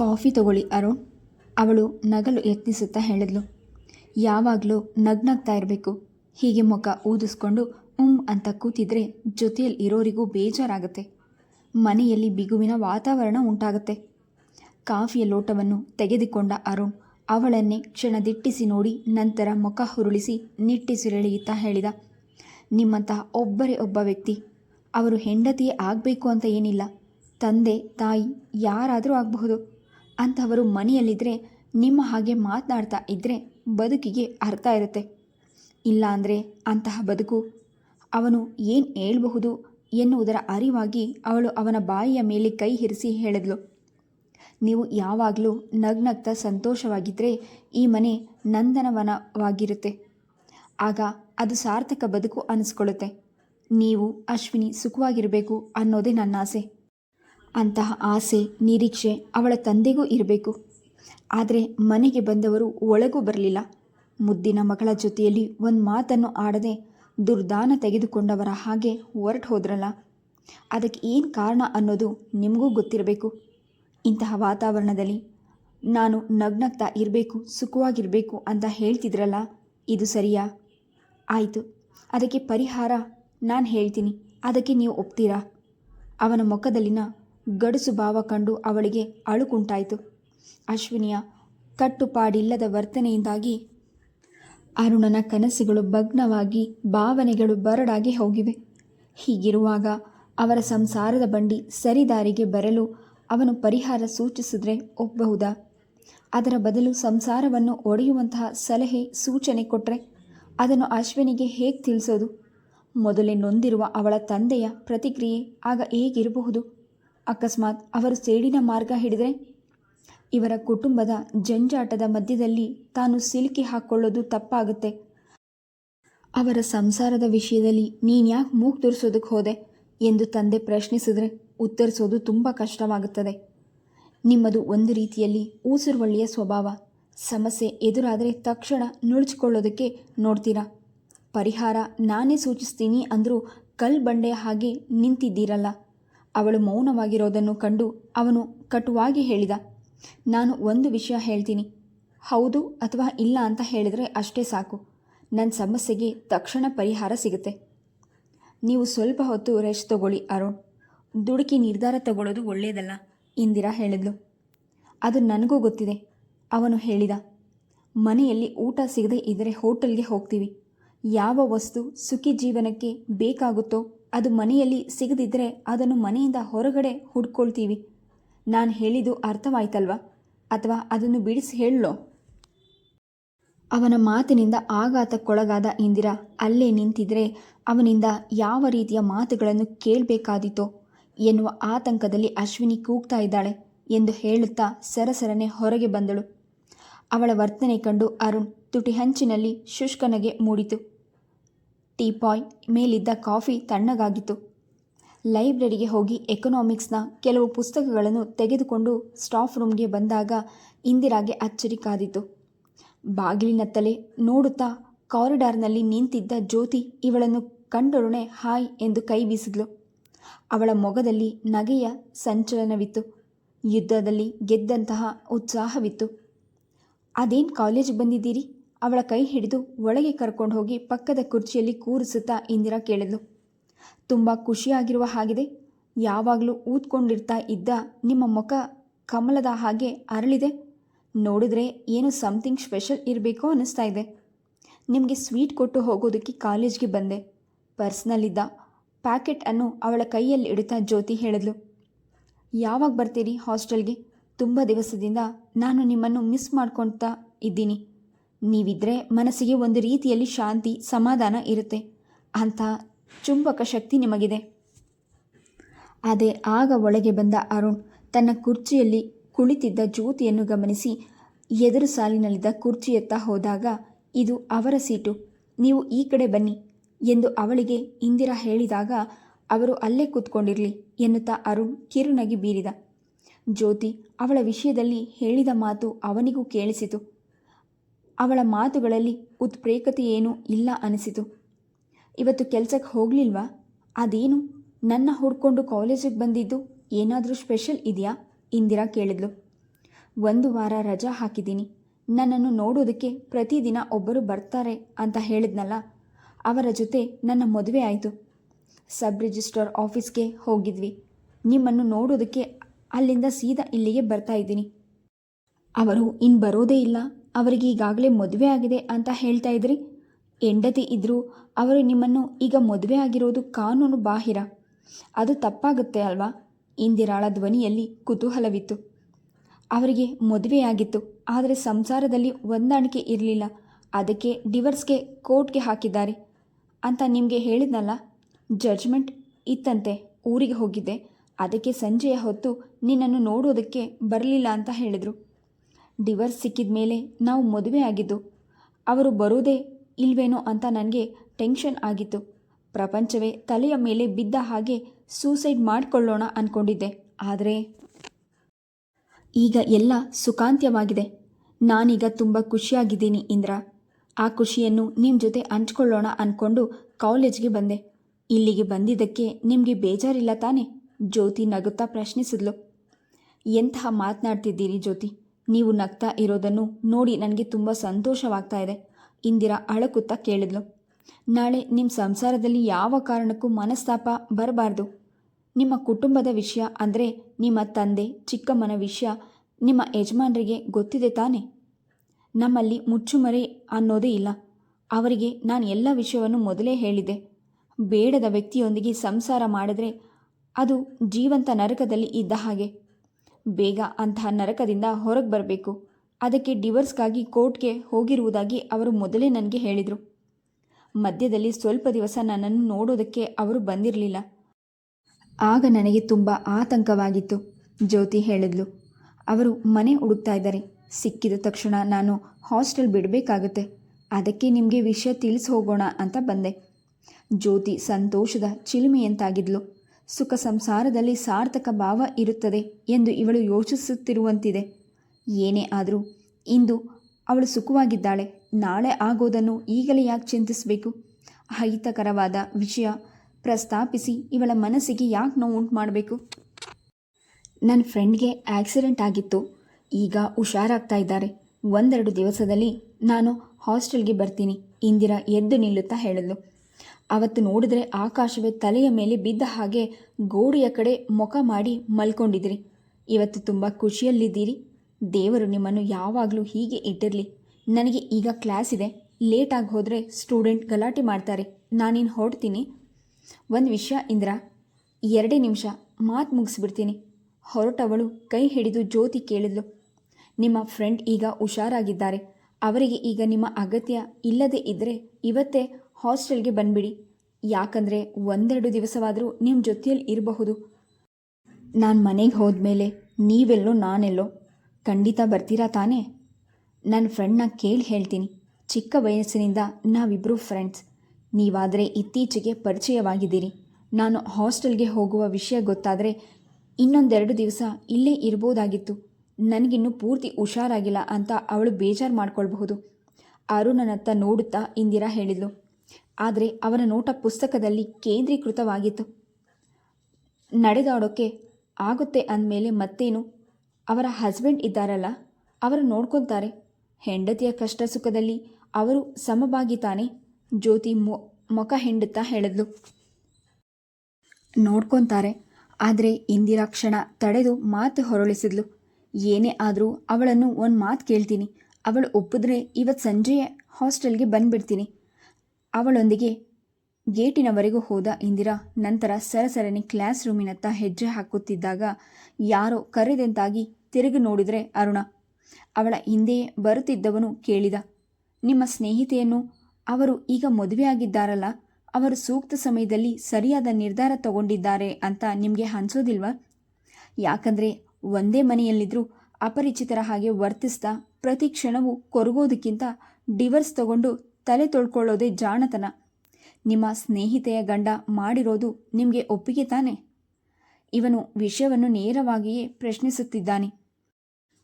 Coffee ತಗೊಳ್ಳಿ, ಅರುಣ್. ಅವಳು ನಗಲು ಯತ್ನಿಸುತ್ತಾ ಹೇಳಿದ್ಲು. ಯಾವಾಗಲೂ ನಗ್ನಗ್ತಾ ಇರಬೇಕು. ಹೀಗೆ ಮುಖ ಊದಿಸ್ಕೊಂಡು ಉಮ್ ಅಂತ ಕೂತಿದ್ರೆ ಜೊತೆಯಲ್ಲಿ ಇರೋರಿಗೂ ಬೇಜಾರಾಗುತ್ತೆ. ಮನೆಯಲ್ಲಿ ಬಿಗುವಿನ ವಾತಾವರಣ ಉಂಟಾಗುತ್ತೆ. ಕಾಫಿಯ ಲೋಟವನ್ನು ತೆಗೆದುಕೊಂಡ ಅರುಣ್ ಅವಳನ್ನೇ ಕ್ಷಣದಿಟ್ಟಿಸಿ ನೋಡಿ ನಂತರ ಮುಖ ಹುರುಳಿಸಿ ನಿಟ್ಟಿಸಿರೆಳೆಯುತ್ತಾ ಹೇಳಿದ, ನಿಮ್ಮಂತಹ ಒಬ್ಬರೇ ಒಬ್ಬ ವ್ಯಕ್ತಿ. ಅವರು ಹೆಂಡತಿಯೇ ಆಗಬೇಕು ಅಂತ ಏನಿಲ್ಲ. ತಂದೆ, ತಾಯಿ ಯಾರಾದರೂ ಆಗಬಹುದು. ಅಂಥವರು ಮನೆಯಲ್ಲಿದ್ದರೆ ನಿಮ್ಮ ಹಾಗೆ ಮಾತನಾಡ್ತಾ ಇದ್ದರೆ ಬದುಕಿಗೆ ಅರ್ಥ ಇರುತ್ತೆ. ಇಲ್ಲಾಂದರೆ ಅಂತಹ ಬದುಕು? ಅವನು ಏನು ಹೇಳಬಹುದು ಎನ್ನುವುದರ ಅರಿವಾಗಿ ಅವಳು ಅವನ ಬಾಯಿಯ ಮೇಲೆ ಕೈ ಹಿರಿಸಿ ಹೇಳಿದ್ಲು. ನೀವು ಯಾವಾಗಲೂ ನಗ್ನಗ್ತಾ ಸಂತೋಷವಾಗಿದ್ದರೆ ಈ ಮನೆ ನಂದನವನವಾಗಿರುತ್ತೆ. ಆಗ ಅದು ಸಾರ್ಥಕ ಬದುಕು ಅನಿಸ್ಕೊಳ್ಳುತ್ತೆ. ನೀವು ಅಶ್ವಿನಿ ಸುಖವಾಗಿರಬೇಕು ಅನ್ನೋದೇ ನನ್ನ ಆಸೆ ಅಂತಹ ಆಸೆ, ನಿರೀಕ್ಷೆ ಅವಳ ತಂದೆಗೂ ಇರಬೇಕು. ಆದರೆ ಮನೆಗೆ ಬಂದವರು ಒಳಗೂ ಬರಲಿಲ್ಲ. ಮುದ್ದಿನ ಮಗಳ ಜೊತೆಯಲ್ಲಿ ಒಂದು ಮಾತನ್ನು ಆಡದೆ ದುರ್ದಾನ ತೆಗೆದುಕೊಂಡವರ ಹಾಗೆ ಹೊರಟು ಹೋದ್ರಲ್ಲ. ಅದಕ್ಕೆ ಏನು ಕಾರಣ ಅನ್ನೋದು ನಿಮಗೂ ಗೊತ್ತಿರಬೇಕು. ಇಂತಹ ವಾತಾವರಣದಲ್ಲಿ ನಾನು ನಗ್ನಗ್ತಾ ಇರಬೇಕು, ಸುಖವಾಗಿರಬೇಕು ಅಂತ ಹೇಳ್ತಿದ್ರಲ್ಲ, ಇದು ಸರಿಯಾ? ಆಯಿತು, ಅದಕ್ಕೆ ಪರಿಹಾರ ನಾನು ಹೇಳ್ತೀನಿ. ಅದಕ್ಕೆ ನೀವು ಒಪ್ತೀರಾ? ಅವನ ಮುಖದಲ್ಲಿನ ಗಡುಸು ಭಾವ ಕಂಡು ಅವಳಿಗೆ ಅಳುಕುಂಟಾಯಿತು. ಅಶ್ವಿನಿಯ ಕಟ್ಟುಪಾಡಿಲ್ಲದ ವರ್ತನೆಯಿಂದಾಗಿ ಅರುಣನ ಕನಸುಗಳು ಭಗ್ನವಾಗಿ ಭಾವನೆಗಳು ಬರಡಾಗಿ ಹೋಗಿವೆ. ಹೀಗಿರುವಾಗ ಅವರ ಸಂಸಾರದ ಬಂಡಿ ಸರಿದಾರಿಗೆ ಬರಲು ಅವನು ಪರಿಹಾರ ಸೂಚಿಸಿದ್ರೆ ಒಪ್ಪಬಹುದಾ ಅದರ ಬದಲು ಸಂಸಾರವನ್ನು ಒಡೆಯುವಂತಹ ಸಲಹೆ, ಸೂಚನೆ ಕೊಟ್ಟರೆ ಅದನ್ನು ಅಶ್ವಿನಿಗೆ ಹೇಗೆ ತಿಳಿಸೋದು? ಮೊದಲೇ ನೊಂದಿರುವ ಅವಳ ತಂದೆಯ ಪ್ರತಿಕ್ರಿಯೆ ಆಗ ಹೇಗಿರಬಹುದು? ಅಕಸ್ಮಾತ್ ಅವರು ಸೇಡಿನ ಮಾರ್ಗ ಹಿಡಿದರೆ ಇವರ ಕುಟುಂಬದ ಜಂಜಾಟದ ಮಧ್ಯದಲ್ಲಿ ತಾನು ಸಿಲುಕಿ ಹಾಕ್ಕೊಳ್ಳೋದು ತಪ್ಪಾಗುತ್ತೆ. ಅವರ ಸಂಸಾರದ ವಿಷಯದಲ್ಲಿ ನೀನು ಯಾಕೆ ಮೂಗು ತೋರಿಸೋದಕ್ಕೆ ಹೋದೆ ಎಂದು ತಂದೆ ಪ್ರಶ್ನಿಸಿದರೆ ಉತ್ತರಿಸೋದು ತುಂಬ ಕಷ್ಟವಾಗುತ್ತದೆ. ನಿಮ್ಮದು ಒಂದು ರೀತಿಯಲ್ಲಿ ಊಸುರುವಳ್ಳಿಯ ಸ್ವಭಾವ. ಸಮಸ್ಯೆ ಎದುರಾದರೆ ತಕ್ಷಣ ನುಳುಚಿಕೊಳ್ಳೋದಕ್ಕೆ ನೋಡ್ತೀರಾ? ಪರಿಹಾರ ನಾನೇ ಸೂಚಿಸ್ತೀನಿ ಅಂದರೂ ಕಲ್ಲು ಹಾಗೆ ನಿಂತಿದ್ದೀರಲ್ಲ. ಅವಳು ಮೌನವಾಗಿರೋದನ್ನು ಕಂಡು ಅವನು ಕಟುವಾಗಿ ಹೇಳಿದ, ನಾನು ಒಂದು ವಿಷಯ ಹೇಳ್ತೀನಿ. ಹೌದು ಅಥವಾ ಇಲ್ಲ ಅಂತ ಹೇಳಿದರೆ ಅಷ್ಟೇ ಸಾಕು. ನನ್ನ ಸಮಸ್ಯೆಗೆ ತಕ್ಷಣ ಪರಿಹಾರ ಸಿಗುತ್ತೆ. ನೀವು ಸ್ವಲ್ಪ ಹೊತ್ತು ರೆಸ್ಟ್ ತಗೊಳ್ಳಿ, ಅರುಣ್. ದುಡುಕಿ ನಿರ್ಧಾರ ತಗೊಳ್ಳೋದು ಒಳ್ಳೆಯದಲ್ಲ ಇಂದಿರಾ ಹೇಳಿದ್ಲು. ಅದು ನನಗೂ ಗೊತ್ತಿದೆ, ಅವನು ಹೇಳಿದ. ಮನೆಯಲ್ಲಿ ಊಟ ಸಿಗದೆ ಇದ್ದರೆ ಹೋಟೆಲ್ಗೆ ಹೋಗ್ತೀವಿ. ಯಾವ ವಸ್ತು ಸುಖಿ ಜೀವನಕ್ಕೆ ಬೇಕಾಗುತ್ತೋ ಅದು ಮನೆಯಲ್ಲಿ ಸಿಗದಿದ್ದರೆ ಅದನ್ನು ಮನೆಯಿಂದ ಹೊರಗಡೆ ಹುಡ್ಕೊಳ್ತೀವಿ. ನಾನು ಹೇಳಿದ್ದು ಅರ್ಥವಾಯ್ತಲ್ವಾ? ಅಥವಾ ಅದನ್ನು ಬಿಡಿಸಿ ಹೇಳಲೋ? ಅವನ ಮಾತಿನಿಂದ ಆಘಾತಕ್ಕೊಳಗಾದ ಇಂದಿರಾ ಅಲ್ಲೇ ನಿಂತಿದ್ರೆ ಅವನಿಂದ ಯಾವ ರೀತಿಯ ಮಾತುಗಳನ್ನು ಕೇಳಬೇಕಾದೀತೋ ಎನ್ನುವ ಆತಂಕದಲ್ಲಿ ಅಶ್ವಿನಿ ಕೂಗ್ತಾ ಇದ್ದಾಳೆ ಎಂದು ಹೇಳುತ್ತಾ ಸರಸರನೆ ಹೊರಗೆ ಬಂದಳು. ಅವಳ ವರ್ತನೆ ಕಂಡು ಅರುಣ್ ತುಟಿ ಹಂಚಿನಲ್ಲಿ ಶುಷ್ಕನಗೆ ಮೂಡಿತು. ಟೀಪಾಯ್ ಮೇಲಿದ್ದ ಕಾಫಿ ತಣ್ಣಗಾಗಿತ್ತು. ಲೈಬ್ರರಿಗೆ ಹೋಗಿ ಎಕನಾಮಿಕ್ಸ್ನ ಕೆಲವು ಪುಸ್ತಕಗಳನ್ನು ತೆಗೆದುಕೊಂಡು ಸ್ಟಾಫ್ ರೂಮ್ಗೆ ಬಂದಾಗ ಇಂದಿರಾಗೆ ಅಚ್ಚರಿ ಕಾದಿತು ಬಾಗಿಲಿನತ್ತಲೇ ನೋಡುತ್ತಾ ಕಾರಿಡಾರ್ನಲ್ಲಿ ನಿಂತಿದ್ದ ಜ್ಯೋತಿ ಇವಳನ್ನು ಕಂಡೊಡನೆ ಹಾಯ್ ಎಂದು ಕೈ ಬೀಸಿದ್ಲು. ಅವಳ ಮೊಗದಲ್ಲಿ ನಗೆಯ ಸಂಚಲನವಿತ್ತು. ಯುದ್ಧದಲ್ಲಿ ಗೆದ್ದಂತಹ ಉತ್ಸಾಹವಿತ್ತು. ಅದೇನು ಕಾಲೇಜ್ ಬಂದಿದ್ದೀರಿ? ಅವಳ ಕೈ ಹಿಡಿದು ಒಳಗೆ ಕರ್ಕೊಂಡು ಹೋಗಿ ಪಕ್ಕದ ಕುರ್ಚಿಯಲ್ಲಿ ಕೂರಿಸುತ್ತಾ ಇಂದಿರಾ ಕೇಳಿದ್ಲು. ತುಂಬ ಖುಷಿಯಾಗಿರುವ ಹಾಗಿದೆ. ಯಾವಾಗಲೂ ಊದ್ಕೊಂಡಿರ್ತಾ ಇದ್ದ ನಿಮ್ಮ ಮುಖ ಕಮಲದ ಹಾಗೆ ಅರಳಿದೆ. ನೋಡಿದ್ರೆ ಏನು ಸಮಥಿಂಗ್ ಸ್ಪೆಷಲ್ ಇರಬೇಕು ಅನ್ನಿಸ್ತಾ ಇದೆ. ನಿಮಗೆ ಸ್ವೀಟ್ ಕೊಟ್ಟು ಹೋಗೋದಕ್ಕೆ ಕಾಲೇಜ್ಗೆ ಬಂದೆ. ಪರ್ಸ್ನಲ್ಲಿದ್ದ ಪ್ಯಾಕೆಟ್ ಅನ್ನು ಅವಳ ಕೈಯಲ್ಲಿ ಇಡುತ್ತಾ ಜ್ಯೋತಿ ಹೇಳಿದ್ಲು. ಯಾವಾಗ ಬರ್ತೀರಿ ಹಾಸ್ಟೆಲ್ಗೆ? ತುಂಬ ದಿವಸದಿಂದ ನಾನು ನಿಮ್ಮನ್ನು ಮಿಸ್ ಮಾಡ್ಕೊಳ್ತಾ ಇದ್ದೀನಿ. ನೀವಿದ್ರೆ ಮನಸ್ಸಿಗೆ ಒಂದು ರೀತಿಯಲ್ಲಿ ಶಾಂತಿ, ಸಮಾಧಾನ ಇರುತ್ತೆ. ಅಂಥ ಚುಂಬಕ ಶಕ್ತಿ ನಿಮಗಿದೆ. ಅದೇ ಆಗ ಒಳಗೆ ಬಂದ ಅರುಣ್ ತನ್ನ ಕುರ್ಚಿಯಲ್ಲಿ ಕುಳಿತಿದ್ದ ಜ್ಯೋತಿಯನ್ನು ಗಮನಿಸಿ ಎದುರು ಸಾಲಿನಲ್ಲಿದ್ದ ಕುರ್ಚಿಯತ್ತ ಹೋದಾಗ, ಇದು ಅವರ ಸೀಟು, ನೀವು ಈ ಕಡೆ ಬನ್ನಿ ಎಂದು ಅವಳಿಗೆ ಇಂದಿರಾ ಹೇಳಿದಾಗ, ಅವರು ಅಲ್ಲೇ ಕೂತ್ಕೊಂಡಿರಲಿ ಎನ್ನುತ್ತಾ ಅರುಣ್ ಕಿರುನಗಿ ಬೀರಿದ. ಜ್ಯೋತಿ ಅವಳ ವಿಷಯದಲ್ಲಿ ಹೇಳಿದ ಮಾತು ಅವನಿಗೂ ಕೇಳಿಸಿತು. ಅವಳ ಮಾತುಗಳಲ್ಲಿ ಉತ್ಪ್ರೇಕತೆಯೇನೂ ಇಲ್ಲ ಅನಿಸಿತು. ಇವತ್ತು ಕೆಲಸಕ್ಕೆ ಹೋಗಲಿಲ್ವಾ? ಅದೇನು? ನನ್ನ ಹುಡ್ಕೊಂಡು ಕಾಲೇಜಿಗೆ ಬಂದಿದ್ದು ಏನಾದರೂ ಸ್ಪೆಷಲ್ ಇದೆಯಾ? ಇಂದಿರಾ ಕೇಳಿದ್ಲು. ಒಂದು ವಾರ ರಜಾ ಹಾಕಿದ್ದೀನಿ. ನನ್ನನ್ನು ನೋಡೋದಕ್ಕೆ ಪ್ರತಿದಿನ ಒಬ್ಬರು ಬರ್ತಾರೆ ಅಂತ ಹೇಳಿದ್ನಲ್ಲ, ಅವರ ಜೊತೆ ನನ್ನ ಮದುವೆ ಆಯಿತು. ಸಬ್ ರಿಜಿಸ್ಟ್ರಾರ್ ಆಫೀಸ್ಗೆ ಹೋಗಿದ್ವಿ. ನಿಮ್ಮನ್ನು ನೋಡೋದಕ್ಕೆ ಅಲ್ಲಿಂದ ಸೀದಾ ಇಲ್ಲಿಗೆ ಬರ್ತಾ ಇದ್ದೀನಿ. ಅವರು ಇನ್ನು ಬರೋದೇ ಇಲ್ಲ. ಅವರಿಗೆ ಈಗಾಗಲೇ ಮದುವೆ ಆಗಿದೆ ಅಂತ ಹೇಳ್ತಾ ಇದ್ರಿ? ಹೆಂಡತಿ ಇದ್ದರೂ ಅವರು ನಿಮ್ಮನ್ನು ಈಗ ಮದುವೆ ಆಗಿರೋದು ಕಾನೂನು ಬಾಹಿರ. ಅದು ತಪ್ಪಾಗುತ್ತೆ ಅಲ್ವಾ? ಇಂದಿರಾಳ ಧ್ವನಿಯಲ್ಲಿ ಕುತೂಹಲವಿತ್ತು. ಅವರಿಗೆ ಮದುವೆಯಾಗಿತ್ತು, ಆದರೆ ಸಂಸಾರದಲ್ಲಿ ಹೊಂದಾಣಿಕೆ ಇರಲಿಲ್ಲ. ಅದಕ್ಕೆ ಡಿವರ್ಸ್ಗೆ ಕೋರ್ಟ್ಗೆ ಹಾಕಿದ್ದಾರೆ ಅಂತ ನಿಮಗೆ ಹೇಳಿದ್ನಲ್ಲ? ಜಡ್ಜ್ಮೆಂಟ್ ಇತ್ತಂತೆ, ಊರಿಗೆ ಹೋಗಿದ್ದೆ. ಅದಕ್ಕೆ ಸಂಜೆಯ ಹೊತ್ತು ನಿನ್ನನ್ನು ನೋಡೋದಕ್ಕೆ ಬರಲಿಲ್ಲ ಅಂತ ಹೇಳಿದರು. ಡಿವರ್ಸ್ ಸಿಕ್ಕಿದ ಮೇಲೆ ನಾವು ಮದುವೆ ಆಗಿದ್ದು, ಅವರು ಬರೋದೇ ಇಲ್ವೇನೋ ಅಂತ ನನಗೆ ಟೆನ್ಷನ್ ಆಗಿತ್ತು. ಪ್ರಪಂಚವೇ ತಲೆಯ ಮೇಲೆ ಬಿದ್ದ ಹಾಗೆ ಸೂಸೈಡ್ ಮಾಡಿಕೊಳ್ಳೋಣ ಅಂದ್ಕೊಂಡಿದ್ದೆ ಆದರೆ ಈಗ ಎಲ್ಲ ಸುಖಾಂತ್ಯವಾಗಿದೆ. ನಾನೀಗ ತುಂಬ ಖುಷಿಯಾಗಿದ್ದೀನಿ ಇಂದ್ರ. ಆ ಖುಷಿಯನ್ನು ನಿಮ್ಮ ಜೊತೆ ಹಂಚ್ಕೊಳ್ಳೋಣ ಅಂದ್ಕೊಂಡು ಕಾಲೇಜ್ಗೆ ಬಂದೆ. ಇಲ್ಲಿಗೆ ಬಂದಿದ್ದಕ್ಕೆ ನಿಮಗೆ ಬೇಜಾರಿಲ್ಲ ತಾನೇ? ಜ್ಯೋತಿ ನಗುತ್ತಾ ಪ್ರಶ್ನಿಸಿದ್ಲು. ಎಂತಹ ಮಾತನಾಡ್ತಿದ್ದೀರಿ ಜ್ಯೋತಿ? ನೀವು ನಗ್ತಾ ಇರೋದನ್ನು ನೋಡಿ ನನಗೆ ತುಂಬ ಸಂತೋಷವಾಗ್ತಾ ಇದೆ, ಇಂದಿರಾ ಅಳಕುತ್ತಾ ಕೇಳಿದ್ಲು. ನಾಳೆ ನಿಮ್ಮ ಸಂಸಾರದಲ್ಲಿ ಯಾವ ಕಾರಣಕ್ಕೂ ಮನಸ್ತಾಪ ಬರಬಾರ್ದು. ನಿಮ್ಮ ಕುಟುಂಬದ ವಿಷಯ ಅಂದರೆ ನಿಮ್ಮ ತಂದೆ, ಚಿಕ್ಕಮ್ಮನ ವಿಷಯ ನಿಮ್ಮ ಯಜಮಾನರಿಗೆ ಗೊತ್ತಿದೆ ತಾನೆ? ನಮ್ಮಲ್ಲಿ ಮುಚ್ಚುಮರೆ ಅನ್ನೋದೇ ಇಲ್ಲ. ಅವರಿಗೆ ನಾನು ಎಲ್ಲ ವಿಷಯವನ್ನು ಮೊದಲೇ ಹೇಳಿದೆ ಬೇಡದ ವ್ಯಕ್ತಿಯೊಂದಿಗೆ ಸಂಸಾರ ಮಾಡಿದ್ರೆ ಅದು ಜೀವಂತ ನರಕದಲ್ಲಿ ಇದ್ದ ಹಾಗೆ. ಬೇಗ ಅಂತಹ ನರಕದಿಂದ ಹೊರಗೆ ಬರಬೇಕು. ಅದಕ್ಕೆ ಡಿವರ್ಸ್ಗಾಗಿ ಕೋರ್ಟ್ಗೆ ಹೋಗಿರುವುದಾಗಿ ಅವರು ಮೊದಲೇ ನನಗೆ ಹೇಳಿದರು. ಮಧ್ಯದಲ್ಲಿ ಸ್ವಲ್ಪ ದಿವಸ ನನ್ನನ್ನು ನೋಡೋದಕ್ಕೆ ಅವರು ಬಂದಿರಲಿಲ್ಲ. ಆಗ ನನಗೆ ತುಂಬ ಆತಂಕವಾಗಿತ್ತು, ಜ್ಯೋತಿ ಹೇಳಿದ್ಲು. ಅವರು ಮನೆ ಹುಡುಕ್ತಾ ಇದ್ದಾರೆ. ಸಿಕ್ಕಿದ ತಕ್ಷಣ ನಾನು ಹಾಸ್ಟೆಲ್ ಬಿಡಬೇಕಾಗುತ್ತೆ. ಅದಕ್ಕೆ ನಿಮಗೆ ವಿಷಯ ತಿಳಿಸಿ ಹೋಗೋಣ ಅಂತ ಬಂದೆ. ಜ್ಯೋತಿ ಸಂತೋಷದ ಚಿಲುಮೆಯಂತಾಗಿದ್ಲು. ಸುಖ ಸಂಸಾರದಲ್ಲಿ ಸಾರ್ಥಕ ಭಾವ ಇರುತ್ತದೆ ಎಂದು ಇವಳು ಯೋಚಿಸುತ್ತಿರುವಂತಿದೆ. ಏನೇ ಆದರೂ ಇಂದು ಅವಳು ಸುಖವಾಗಿದ್ದಾಳೆ, ನಾಳೆ ಆಗೋದನ್ನು ಈಗಲೇ ಯಾಕೆ ಚಿಂತಿಸಬೇಕು? ಅಹಿತಕರವಾದ ವಿಷಯ ಪ್ರಸ್ತಾಪಿಸಿ ಇವಳ ಮನಸ್ಸಿಗೆ ಯಾಕೆ ನೋವು ಉಂಟು ಮಾಡಬೇಕು ನನ್ನ ಫ್ರೆಂಡ್ಗೆ ಆಕ್ಸಿಡೆಂಟ್ ಆಗಿತ್ತು, ಈಗ ಹುಷಾರಾಗ್ತಾ ಇದ್ದಾರೆ. ಒಂದೆರಡು ದಿವಸದಲ್ಲಿ ನಾನು ಹಾಸ್ಟೆಲ್ಗೆ ಬರ್ತೀನಿ, ಇಂದಿರಾ ಎದ್ದು ನಿಲ್ಲುತ್ತಾ ಹೇಳಿದ್ಲು. ಅವತ್ತು ನೋಡಿದ್ರೆ ಆಕಾಶವೇ ತಲೆಯ ಮೇಲೆ ಬಿದ್ದ ಹಾಗೆ ಗೋಡೆಯ ಕಡೆ ಮುಖ ಮಾಡಿ ಮಲ್ಕೊಂಡಿದ್ದೀರಿ. ಇವತ್ತು ತುಂಬ ಖುಷಿಯಲ್ಲಿದ್ದೀರಿ. ದೇವರು ನಿಮ್ಮನ್ನು ಯಾವಾಗಲೂ ಹೀಗೆ ಇಟ್ಟಿರಲಿ. ನನಗೆ ಈಗ ಕ್ಲಾಸ್ ಇದೆ. ಲೇಟಾಗಿ ಹೋದರೆ ಸ್ಟೂಡೆಂಟ್ ಗಲಾಟೆ ಮಾಡ್ತಾರೆ. ನಾನೇನು ಹೊರಡ್ತೀನಿ. ಒಂದು ವಿಷಯ ಇಂದ್ರ, ಎರಡೇ ನಿಮಿಷ, ಮಾತು ಮುಗಿಸ್ಬಿಡ್ತೀನಿ. ಹೊರಟವಳು ಕೈ ಹಿಡಿದು ಜ್ಯೋತಿ ಕೇಳಿದ್ಲು. ನಿಮ್ಮ ಫ್ರೆಂಡ್ ಈಗ ಹುಷಾರಾಗಿದ್ದಾರೆ. ಅವರಿಗೆ ಈಗ ನಿಮ್ಮ ಅಗತ್ಯ ಇಲ್ಲದೇ ಇದ್ದರೆ ಇವತ್ತೇ ಹಾಸ್ಟೆಲ್ಗೆ ಬಂದ್ಬಿಡಿ. ಯಾಕಂದರೆ ಒಂದೆರಡು ದಿವಸವಾದರೂ ನಿಮ್ಮ ಜೊತೆಯಲ್ಲಿ ಇರಬಹುದು. ನಾನು ಮನೆಗೆ ಹೋದ್ಮೇಲೆ ನೀವೆಲ್ಲೋ ನಾನೆಲ್ಲೋ ಖಂಡಿತ ಬರ್ತೀರಾ ತಾನೇ? ನನ್ನ ಫ್ರೆಂಡ್ನ ಕೇಳಿ ಹೇಳ್ತೀನಿ. ಚಿಕ್ಕ ವಯಸ್ಸಿನಿಂದ ನಾವಿಬ್ಬರು ಫ್ರೆಂಡ್ಸ್ ನೀವಾದರೆ ಇತ್ತೀಚೆಗೆ ಪರಿಚಯವಾಗಿದ್ದೀರಿ. ನಾನು ಹಾಸ್ಟೆಲ್ಗೆ ಹೋಗುವ ವಿಷಯ ಗೊತ್ತಾದರೆ ಇನ್ನೊಂದೆರಡು ದಿವಸ ಇಲ್ಲೇ ಇರ್ಬೋದಾಗಿತ್ತು. ನನಗಿನ್ನೂ ಪೂರ್ತಿ ಹುಷಾರಾಗಿಲ್ಲ ಅಂತ ಅವಳು ಬೇಜಾರು ಮಾಡ್ಕೊಳ್ಬಹುದು. ಅರುಣನತ್ತ ನೋಡುತ್ತಾ ಇಂದಿರಾ ಹೇಳಿದ್ಲು. ಆದರೆ ಅವನ ನೋಟ ಪುಸ್ತಕದಲ್ಲಿ ಕೇಂದ್ರೀಕೃತವಾಗಿತ್ತು. ನಡೆದಾಡೋಕ್ಕೆ ಆಗುತ್ತೆ ಅಂದಮೇಲೆ ಮತ್ತೇನು? ಅವರ ಹಸ್ಬೆಂಡ್ ಇದ್ದಾರಲ್ಲ ಅವರು ನೋಡ್ಕೊತಾರೆ ಹೆಂಡತಿಯ ಕಷ್ಟ ಸುಖದಲ್ಲಿ ಅವರು ಸಮಭಾಗಿ ತಾನೆ, ಜ್ಯೋತಿ ಮೊ ಮೊಕ ಹೆಂಡುತ್ತಾ ಹೇಳಿದ್ಲು. ನೋಡ್ಕೊತಾರೆ ಆದರೆ ಇಂದಿರಾ ಕ್ಷಣ ತಡೆದು ಮಾತು ಹೊರಳಿಸಿದ್ಲು. ಏನೇ ಆದರೂ ಅವಳನ್ನು ಒಂದು ಮಾತು ಕೇಳ್ತೀನಿ. ಅವಳು ಒಪ್ಪಿದ್ರೆ ಇವತ್ತು ಸಂಜೆಯೇ ಹಾಸ್ಟೆಲ್ಗೆ ಬಂದ್ಬಿಡ್ತೀನಿ. ಅವಳೊಂದಿಗೆ, ಗೇಟಿನವರೆಗೂ ಹೋದ ಇಂದಿರಾ ನಂತರ ಸರಸರನೆ ಕ್ಲಾಸ್ ರೂಮಿನತ್ತ ಹೆಜ್ಜೆ ಹಾಕುತ್ತಿದ್ದಾಗ ಯಾರೋ ಕರೆದಂತಾಗಿ ತಿರುಗಿ ನೋಡಿದರೆ ಅರುಣ. ಅವಳ ಹಿಂದೆಯೇ ಬರುತ್ತಿದ್ದವನು ಕೇಳಿದ, ನಿಮ್ಮ ಸ್ನೇಹಿತೆಯನ್ನು ಅವರು ಈಗ ಮದುವೆಯಾಗಿದ್ದಾರಲ್ಲ ಅವರು ಸೂಕ್ತ ಸಮಯದಲ್ಲಿ ಸರಿಯಾದ ನಿರ್ಧಾರ ತಗೊಂಡಿದ್ದಾರೆ ಅಂತ ನಿಮಗೆ ಅನ್ಸೋದಿಲ್ವಾ? ಯಾಕಂದರೆ ಒಂದೇ ಮನೆಯಲ್ಲಿದ್ದರೂ ಅಪರಿಚಿತರ ಹಾಗೆ ವರ್ತಿಸ್ತಾ ಪ್ರತಿ ಕ್ಷಣವೂ ಕೊರಗೋದಕ್ಕಿಂತ ಡಿವರ್ಸ್ ತಗೊಂಡು ತಲೆ ತೊಳ್ಕೊಳ್ಳೋದೇ ಜಾಣತನ. ನಿಮ್ಮ ಸ್ನೇಹಿತೆಯ ಗಂಡ ಮಾಡಿರೋದು ನಿಮಗೆ ಒಪ್ಪಿಗೆ ತಾನೆ? ಇವನು ವಿಷಯವನ್ನು ನೇರವಾಗಿಯೇ ಪ್ರಶ್ನಿಸುತ್ತಿದ್ದಾನೆ.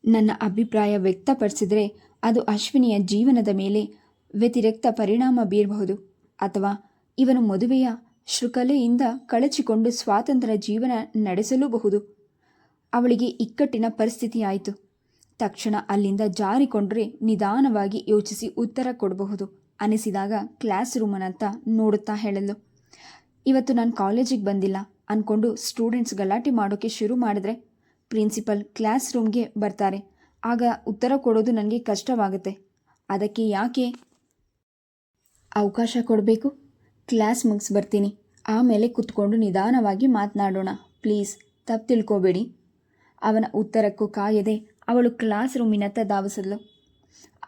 ನನ್ನ ಅಭಿಪ್ರಾಯ ವ್ಯಕ್ತಪಡಿಸಿದರೆ ಅದು ಅಶ್ವಿನಿಯ ಜೀವನದ ಮೇಲೆ ವ್ಯತಿರಿಕ್ತ ಪರಿಣಾಮ ಬೀರಬಹುದು ಅಥವಾ ಇವನು ಮದುವೆಯ ಶೃಕಲೆಯಿಂದ ಕಳಚಿಕೊಂಡು ಸ್ವಾತಂತ್ರ್ಯ ಜೀವನ ನಡೆಸಲೂಬಹುದು. ಅವಳಿಗೆ ಇಕ್ಕಟ್ಟಿನ ಪರಿಸ್ಥಿತಿಯಾಯಿತು ತಕ್ಷಣ ಅಲ್ಲಿಂದ ಜಾರಿಕೊಂಡರೆ ನಿಧಾನವಾಗಿ ಯೋಚಿಸಿ ಉತ್ತರ ಕೊಡಬಹುದು. ಅನಿಸಿದಾಗ ಕ್ಲಾಸ್ ರೂಮನತ್ತ ನೋಡುತ್ತಾ ಹೇಳಲು, ಇವತ್ತು ನಾನು ಕಾಲೇಜಿಗೆ ಬಂದಿಲ್ಲ. ಅಂದ್ಕೊಂಡು ಸ್ಟೂಡೆಂಟ್ಸ್ ಗಲಾಟೆ ಮಾಡೋಕ್ಕೆ ಶುರು ಮಾಡಿದ್ರೆ ಪ್ರಿನ್ಸಿಪಲ್ ಕ್ಲಾಸ್ ರೂಮ್ಗೆ ಬರ್ತಾರೆ. ಆಗ ಉತ್ತರ ಕೊಡೋದು ನನಗೆ ಕಷ್ಟವಾಗುತ್ತೆ. ಅದಕ್ಕೆ ಯಾಕೆ ಅವಕಾಶ ಕೊಡಬೇಕು? ಕ್ಲಾಸ್ ಮುಗಿಸಿ ಬರ್ತೀನಿ ಆಮೇಲೆ ಕುತ್ಕೊಂಡು ನಿಧಾನವಾಗಿ ಮಾತನಾಡೋಣ. ಪ್ಲೀಸ್ ತಪ್ಪು ತಿಳ್ಕೋಬೇಡಿ. ಅವನ ಉತ್ತರಕ್ಕೂ ಕಾಯದೆ ಅವಳು ಕ್ಲಾಸ್ ರೂಮಿನತ್ತ ಧಾವಿಸಿದ್ಲು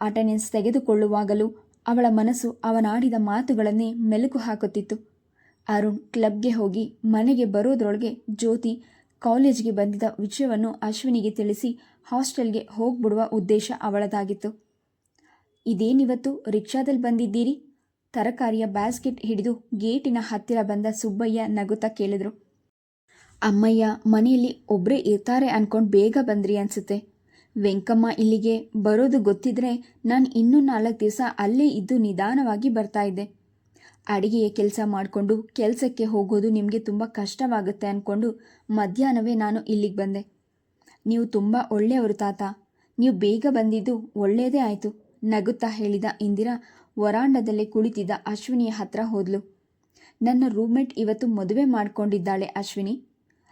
ಅಟೆಂಡೆನ್ಸ್ ತೆಗೆದುಕೊಳ್ಳುವಾಗಲೂ ಅವಳ ಮನಸ್ಸು ಅವನಾಡಿದ ಮಾತುಗಳನ್ನೇ ಮೆಲುಕು ಹಾಕುತ್ತಿತ್ತು. ಅರುಣ್ ಕ್ಲಬ್ಗೆ ಹೋಗಿ ಮನೆಗೆ ಬರೋದ್ರೊಳಗೆ ಜ್ಯೋತಿ ಕಾಲೇಜ್ಗೆ ಬಂದಿದ್ದ ವಿಷಯವನ್ನು ಅಶ್ವಿನಿಗೆ ತಿಳಿಸಿ ಹಾಸ್ಟೆಲ್ಗೆ ಹೋಗ್ಬಿಡುವ ಉದ್ದೇಶ ಅವಳದಾಗಿತ್ತು. ಇದೇನಿವತ್ತು ರಿಕ್ಷಾದಲ್ಲಿ ಬಂದಿದ್ದೀರಿ? ತರಕಾರಿಯ ಬ್ಯಾಸ್ಕೆಟ್ ಹಿಡಿದು ಗೇಟಿನ ಹತ್ತಿರ ಬಂದ ಸುಬ್ಬಯ್ಯ ನಗುತ್ತಾ ಕೇಳಿದ್ರು. ಅಮ್ಮಯ್ಯ, ಮನೆಯಲ್ಲಿ ಒಬ್ಬರೇ ಇರ್ತಾರೆ ಅನ್ಕೊಂಡು ಬೇಗ ಬಂದ್ರಿ ಅನ್ಸುತ್ತೆ. ವೆಂಕಮ್ಮ ಇಲ್ಲಿಗೆ ಬರೋದು ಗೊತ್ತಿದ್ರೆ ನಾನು ಇನ್ನೂ ನಾಲ್ಕು ದಿವಸ ಅಲ್ಲೇ ಇದ್ದು ನಿಧಾನವಾಗಿ ಬರ್ತಾ ಇದ್ದೆ. ಅಡಿಗೆಯ ಕೆಲಸ ಮಾಡಿಕೊಂಡು ಕೆಲಸಕ್ಕೆ ಹೋಗೋದು ನಿಮಗೆ ತುಂಬ ಕಷ್ಟವಾಗುತ್ತೆ ಅಂದ್ಕೊಂಡು ಮಧ್ಯಾಹ್ನವೇ ನಾನು ಇಲ್ಲಿಗೆ ಬಂದೆ. ನೀವು ತುಂಬ ಒಳ್ಳೆಯವರು ತಾತ. ನೀವು ಬೇಗ ಬಂದಿದ್ದು ಒಳ್ಳೆಯದೇ ಆಯಿತು. ನಗುತ್ತಾ ಹೇಳಿದ ಇಂದಿರಾ ವರಾಂಡದಲ್ಲೇ ಕುಳಿತಿದ್ದ ಅಶ್ವಿನಿಯ ಹತ್ರ ಹೋದ್ಲು. ನನ್ನ ರೂಮ್ಮೇಟ್ ಇವತ್ತು ಮದುವೆ ಮಾಡಿಕೊಂಡಿದ್ದಾಳೆ ಅಶ್ವಿನಿ.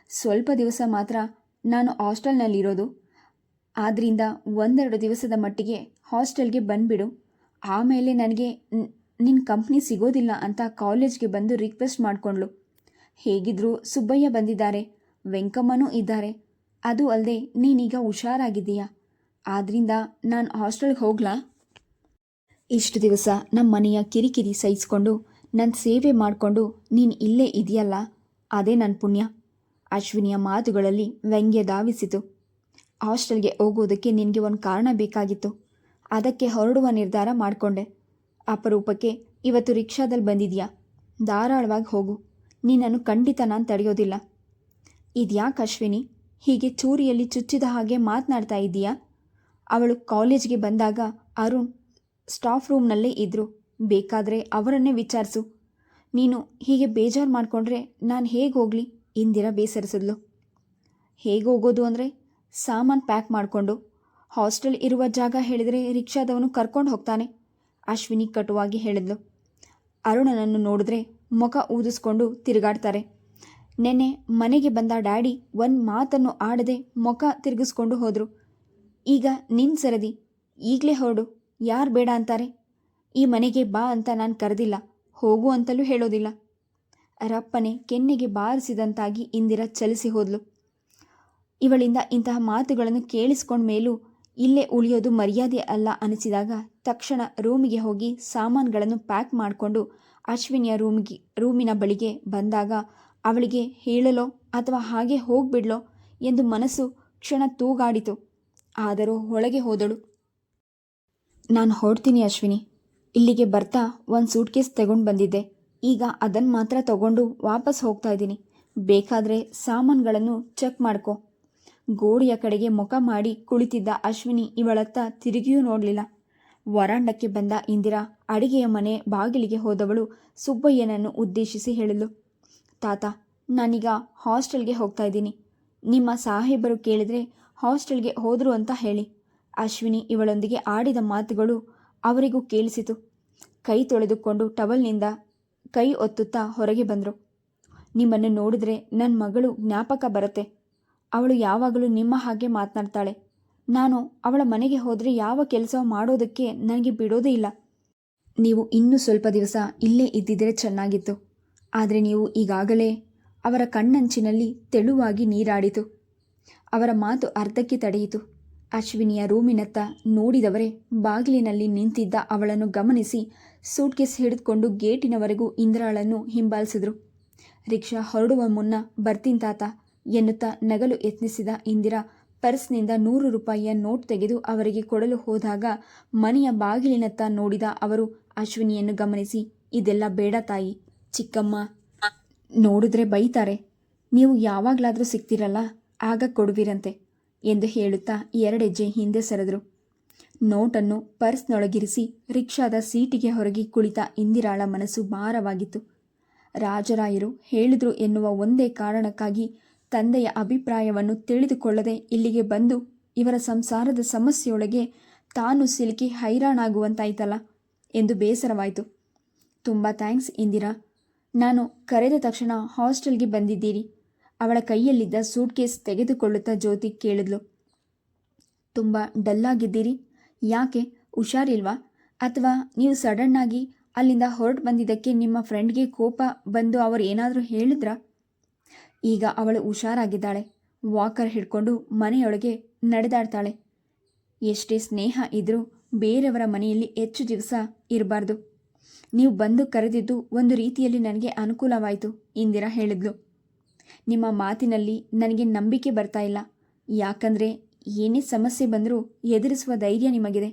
ಸ್ವಲ್ಪ ದಿವಸ ಮಾತ್ರ ನಾನು ಹಾಸ್ಟೆಲ್ನಲ್ಲಿರೋದು. ಆದ್ದರಿಂದ ಒಂದೆರಡು ದಿವಸದ ಮಟ್ಟಿಗೆ ಹಾಸ್ಟೆಲ್ಗೆ ಬಂದುಬಿಡು. ಆಮೇಲೆ ನನಗೆ ನಿನ್ನ ಕಂಪ್ನಿ ಸಿಗೋದಿಲ್ಲ ಅಂತ ಕಾಲೇಜ್ಗೆ ಬಂದು ರಿಕ್ವೆಸ್ಟ್ ಮಾಡಿಕೊಂಡ್ಳು. ಹೇಗಿದ್ರು ಸುಬ್ಬಯ್ಯ ಬಂದಿದ್ದಾರೆ, ವೆಂಕಮ್ಮನೂ ಇದ್ದಾರೆ. ಅದು ಅಲ್ಲದೆ ನೀನೀಗ ಹುಷಾರಾಗಿದ್ದೀಯಾ? ಆದ್ದರಿಂದ ನಾನು ಹಾಸ್ಟೆಲ್ಗೆ ಹೋಗ್ಲಾ? ಇಷ್ಟು ದಿವಸ ನಮ್ಮ ಮನೆಯ ಕಿರಿಕಿರಿ ಸಹಿಸ್ಕೊಂಡು ನನ್ನ ಸೇವೆ ಮಾಡಿಕೊಂಡು ನೀನು ಇಲ್ಲೇ ಇದೆಯಲ್ಲ? ಅದೇ ನನ್ನ ಪುಣ್ಯ. ಅಶ್ವಿನಿಯ ಮಾತುಗಳಲ್ಲಿ ವ್ಯಂಗ್ಯ ಧಾವಿಸಿತು. ಹಾಸ್ಟೆಲ್ಗೆ ಹೋಗೋದಕ್ಕೆ ನಿನಗೆ ಒಂದು ಕಾರಣ ಬೇಕಾಗಿತ್ತು. ಅದಕ್ಕೆ ಹೊರಡುವ ನಿರ್ಧಾರ ಮಾಡಿಕೊಂಡೆ. ಅಪರೂಪಕ್ಕೆ, ಇವತ್ತು ರಿಕ್ಷಾದಲ್ಲಿ ಬಂದಿದೆಯಾ? ಧಾರಾಳವಾಗಿ ಹೋಗು. ನೀನನ್ನು ಖಂಡಿತ ನಾನು ತಡೆಯೋದಿಲ್ಲ. ಇದ್ಯಾಕೆ ಅಶ್ವಿನಿ? ಹೀಗೆ ಚೂರಿಯಲ್ಲಿ ಚುಚ್ಚಿದ ಹಾಗೆ ಮಾತನಾಡ್ತಾ ಇದ್ದೀಯಾ? ಅವಳು ಕಾಲೇಜ್ಗೆ ಬಂದಾಗ ಅರುಣ್ ಸ್ಟಾಫ್ ರೂಮ್ನಲ್ಲೇ ಇದ್ದರು ಬೇಕಾದರೆ ಅವರನ್ನೇ ವಿಚಾರಿಸು. ನೀನು ಹೀಗೆ ಬೇಜಾರು ಮಾಡಿಕೊಂಡ್ರೆ ನಾನು ಹೇಗೆ ಹೋಗಲಿ? ಇಂದಿರ ಬೇಸರಿಸಿದ್ಲು. ಹೇಗೆ ಹೋಗೋದು ಅಂದರೆ? ಸಾಮಾನು ಪ್ಯಾಕ್ ಮಾಡಿಕೊಂಡು ಹಾಸ್ಟೆಲ್ ಇರುವ ಜಾಗ ಹೇಳಿದರೆ ರಿಕ್ಷಾದವನು ಕರ್ಕೊಂಡು ಹೋಗ್ತಾನೆ. ಅಶ್ವಿನಿ ಕಟುವಾಗಿ ಹೇಳಿದ್ಲು. ಅರುಣನನ್ನು ನೋಡಿದ್ರೆ ಮುಖ ಊದಿಸ್ಕೊಂಡು ತಿರುಗಾಡ್ತಾರೆ. ನೆನ್ನೆ ಮನೆಗೆ ಬಂದ ಡ್ಯಾಡಿ ಒಂದು ಮಾತನ್ನು ಆಡದೆ ಮುಖ ತಿರುಗಿಸ್ಕೊಂಡು ಹೋದರು. ಈಗ ನಿನ್ನ ಸರದಿ, ಈಗಲೇ ಹೊರಡು, ಯಾರು ಬೇಡ ಅಂತಾರೆ? ಈ ಮನೆಗೆ ಬಾ ಅಂತ ನಾನು ಕರೆದಿಲ್ಲ, ಹೋಗು ಅಂತಲೂ ಹೇಳೋದಿಲ್ಲ. ರಪ್ಪನೆ ಕೆನ್ನೆಗೆ ಬಾರಿಸಿದಂತಾಗಿ ಇಂದಿರಾ ಚಲಿಸಿ ಹೋದ್ಲು. ಇವಳಿಂದ ಇಂತಹ ಮಾತುಗಳನ್ನು ಕೇಳಿಸ್ಕೊಂಡ ಮೇಲೂ ಇಲ್ಲೇ ಉಳಿಯೋದು ಮರ್ಯಾದೆ ಅಲ್ಲ ಅನಿಸಿದಾಗ ತಕ್ಷಣ ರೂಮಿಗೆ ಹೋಗಿ ಸಾಮಾನುಗಳನ್ನು ಪ್ಯಾಕ್ ಮಾಡಿಕೊಂಡು ಅಶ್ವಿನಿಯ ರೂಮಿಗೆ, ರೂಮಿನ ಬಳಿಗೆ ಬಂದಾಗ ಅವಳಿಗೆ, ಹೇಳಲೋ ಅಥವಾ ಹಾಗೆ ಹೋಗ್ಬಿಡ್ಲೋ? ಎಂದು ಮನಸ್ಸು ಕ್ಷಣ ತೂಗಾಡಿತು. ಆದರೂ ಒಳಗೆ ಹೋದಳು. ನಾನು ಹೊಡ್ತೀನಿ ಅಶ್ವಿನಿ. ಇಲ್ಲಿಗೆ ಬರ್ತಾ ಒಂದು ಸೂಟ್ ಕೇಸ್ ತಗೊಂಡು ಬಂದಿದ್ದೆ. ಈಗ ಅದನ್ನು ಮಾತ್ರ ತಗೊಂಡು ವಾಪಸ್ ಹೋಗ್ತಾ ಇದ್ದೀನಿ. ಬೇಕಾದರೆ ಸಾಮಾನುಗಳನ್ನು ಚೆಕ್ ಮಾಡ್ಕೊ. ಗೋಡೆಯ ಕಡೆಗೆ ಮುಖ ಮಾಡಿ ಕುಳಿತಿದ್ದ ಅಶ್ವಿನಿ ಇವಳತ್ತ ತಿರುಗಿಯೂ ನೋಡಲಿಲ್ಲ. ವರಾಂಡಕ್ಕೆ ಬಂದ ಇಂದಿರಾ ಅಡಿಗೆಯ ಮನೆ ಬಾಗಿಲಿಗೆ ಹೋದವಳು ಸುಬ್ಬಯ್ಯನನ್ನು ಉದ್ದೇಶಿಸಿ ಹೇಳಲು ತಾತ, ನಾನೀಗ ಹಾಸ್ಟೆಲ್ಗೆ ಹೋಗ್ತಾ ಇದ್ದೀನಿ. ನಿಮ್ಮ ಸಾಹೇಬರು ಕೇಳಿದರೆ ಹಾಸ್ಟೆಲ್ಗೆ ಹೋದರು ಅಂತ ಹೇಳಿ. ಅಶ್ವಿನಿ ಇವಳೊಂದಿಗೆ ಆಡಿದ ಮಾತುಗಳು ಅವರಿಗೂ ಕೇಳಿಸಿತು. ಕೈ ತೊಳೆದುಕೊಂಡು ಟವಲ್ನಿಂದ ಕೈ ಒತ್ತುತ್ತಾ ಹೊರಗೆ ಬಂದರು. ನಿಮ್ಮನ್ನು ನೋಡಿದ್ರೆ ನನ್ನ ಮಗಳು ಜ್ಞಾಪಕ ಬರುತ್ತೆ. ಅವಳು ಯಾವಾಗಲೂ ನಿಮ್ಮ ಹಾಗೆ ಮಾತನಾಡ್ತಾಳೆ. ನಾನು ಅವಳ ಮನೆಗೆ ಹೋದರೆ ಯಾವ ಕೆಲಸ ಮಾಡೋದಕ್ಕೆ ನನಗೆ ಬಿಡೋದೇ ಇಲ್ಲ. ನೀವು ಇನ್ನೂ ಸ್ವಲ್ಪ ದಿವಸ ಇಲ್ಲೇ ಇದ್ದಿದ್ದರೆ ಚೆನ್ನಾಗಿತ್ತು. ಆದರೆ ನೀವು ಈಗಾಗಲೇ ಅವರ ಕಣ್ಣಂಚಿನಲ್ಲಿ ತೆಳುವಾಗಿ ನೀರಾಡಿತು. ಅವರ ಮಾತು ಅರ್ಧಕ್ಕೆ ತಡೆಯಿತು. ಅಶ್ವಿನಿಯ ರೂಮಿನತ್ತ ನೋಡಿದವರೇ ಬಾಗಿಲಿನಲ್ಲಿ ನಿಂತಿದ್ದ ಅವಳನ್ನು ಗಮನಿಸಿ ಸೂಟ್ಕೇಸ್ ಹಿಡಿದುಕೊಂಡು ಗೇಟಿನವರೆಗೂ ಇಂದ್ರಾಳನ್ನು ಹಿಂಬಾಲಿಸಿದರು. ರಿಕ್ಷಾ ಹೊರಡುವ ಮುನ್ನ ಬರ್ತೀನಿ ತಾತ ಎನ್ನುತ್ತಾ ನಗಲು ಯತ್ನಿಸಿದ ಇಂದಿರಾ ಪರ್ಸ್ನಿಂದ ನೂರು ರೂಪಾಯಿಯ ನೋಟ್ ತೆಗೆದು ಅವರಿಗೆ ಕೊಡಲು ಹೋದಾಗ ಮನೆಯ ಬಾಗಿಲಿನತ್ತ ನೋಡಿದ ಅವರು ಅಶ್ವಿನಿಯನ್ನು ಗಮನಿಸಿ, ಇದೆಲ್ಲ ಬೇಡ ತಾಯಿ, ಚಿಕ್ಕಮ್ಮ, ನೋಡಿದ್ರೆ ಬೈತಾರೆ. ನೀವು ಯಾವಾಗಲಾದರೂ ಸಿಗ್ತಿರಲ್ಲ ಆಗ ಕೊಡುವಿರಂತೆ, ಎಂದು ಹೇಳುತ್ತಾ ಎರಡೆಜ್ಜೆ ಹಿಂದೆ ಸರಿದರು. ನೋಟನ್ನು ಪರ್ಸ್ನೊಳಗಿರಿಸಿ ರಿಕ್ಷಾದ ಸೀಟಿಗೆ ಹೊರಗೆ ಕುಳಿತ ಇಂದಿರಾಳ ಮನಸ್ಸು ಭಾರವಾಗಿತ್ತು. ರಾಜರಾಯರು ಹೇಳಿದ್ರು ಎನ್ನುವ ಒಂದೇ ಕಾರಣಕ್ಕಾಗಿ ತಂದೆಯ ಅಭಿಪ್ರಾಯವನ್ನು ತಿಳಿದುಕೊಳ್ಳದೆ ಇಲ್ಲಿಗೆ ಬಂದು ಇವರ ಸಂಸಾರದ ಸಮಸ್ಯೆಯೊಳಗೆ ತಾನು ಸಿಲುಕಿ ಹೈರಾಣಾಗುವಂತಾಯ್ತಲ್ಲ ಎಂದು ಬೇಸರವಾಯಿತು. ತುಂಬ ಥ್ಯಾಂಕ್ಸ್ ಇಂದಿರಾ. ನಾನು ಕರೆದ ತಕ್ಷಣ ಹಾಸ್ಟೆಲ್ಗೆ ಬಂದಿದ್ದೀರಿ. ಅವಳ ಕೈಯಲ್ಲಿದ್ದ ಸೂಟ್ ಕೇಸ್ ತೆಗೆದುಕೊಳ್ಳುತ್ತಾ ಜ್ಯೋತಿ ಕೇಳಿದ್ಲು. ತುಂಬ ಡಲ್ಲಾಗಿದ್ದೀರಿ. ಯಾಕೆ? ಹುಷಾರಿಲ್ವಾ? ಅಥವಾ ನೀವು ಸಡನ್ನಾಗಿ ಅಲ್ಲಿಂದ ಹೊರಟು ಬಂದಿದ್ದಕ್ಕೆ ನಿಮ್ಮ ಫ್ರೆಂಡ್ಗೆ ಕೋಪ ಬಂದು ಅವರು ಏನಾದರೂ ಹೇಳಿದ್ರಾ? ಈಗ ಅವಳು ಹುಷಾರಾಗಿದ್ದಾಳೆ. ವಾಕರ್ ಹಿಡ್ಕೊಂಡು ಮನೆಯೊಳಗೆ ನಡೆದಾಡ್ತಾಳೆ. ಎಷ್ಟೇ ಸ್ನೇಹ ಇದ್ರೂ ಬೇರೆಯವರ ಮನೆಯಲ್ಲಿ ಹೆಚ್ಚು ದಿವಸ ಇರಬಾರ್ದು. ನೀವು ಬಂದು ಕರೆದಿದ್ದು ಒಂದು ರೀತಿಯಲ್ಲಿ ನನಗೆ ಅನುಕೂಲವಾಯಿತು, ಇಂದಿರಾ ಹೇಳಿದ್ಲು. ನಿಮ್ಮ ಮಾತಿನಲ್ಲಿ ನನಗೆ ನಂಬಿಕೆ ಬರ್ತಾ ಇಲ್ಲ. ಯಾಕಂದರೆ ಏನೇ ಸಮಸ್ಯೆ ಬಂದರೂ ಎದುರಿಸುವ ಧೈರ್ಯ ನಿಮಗಿದೆ.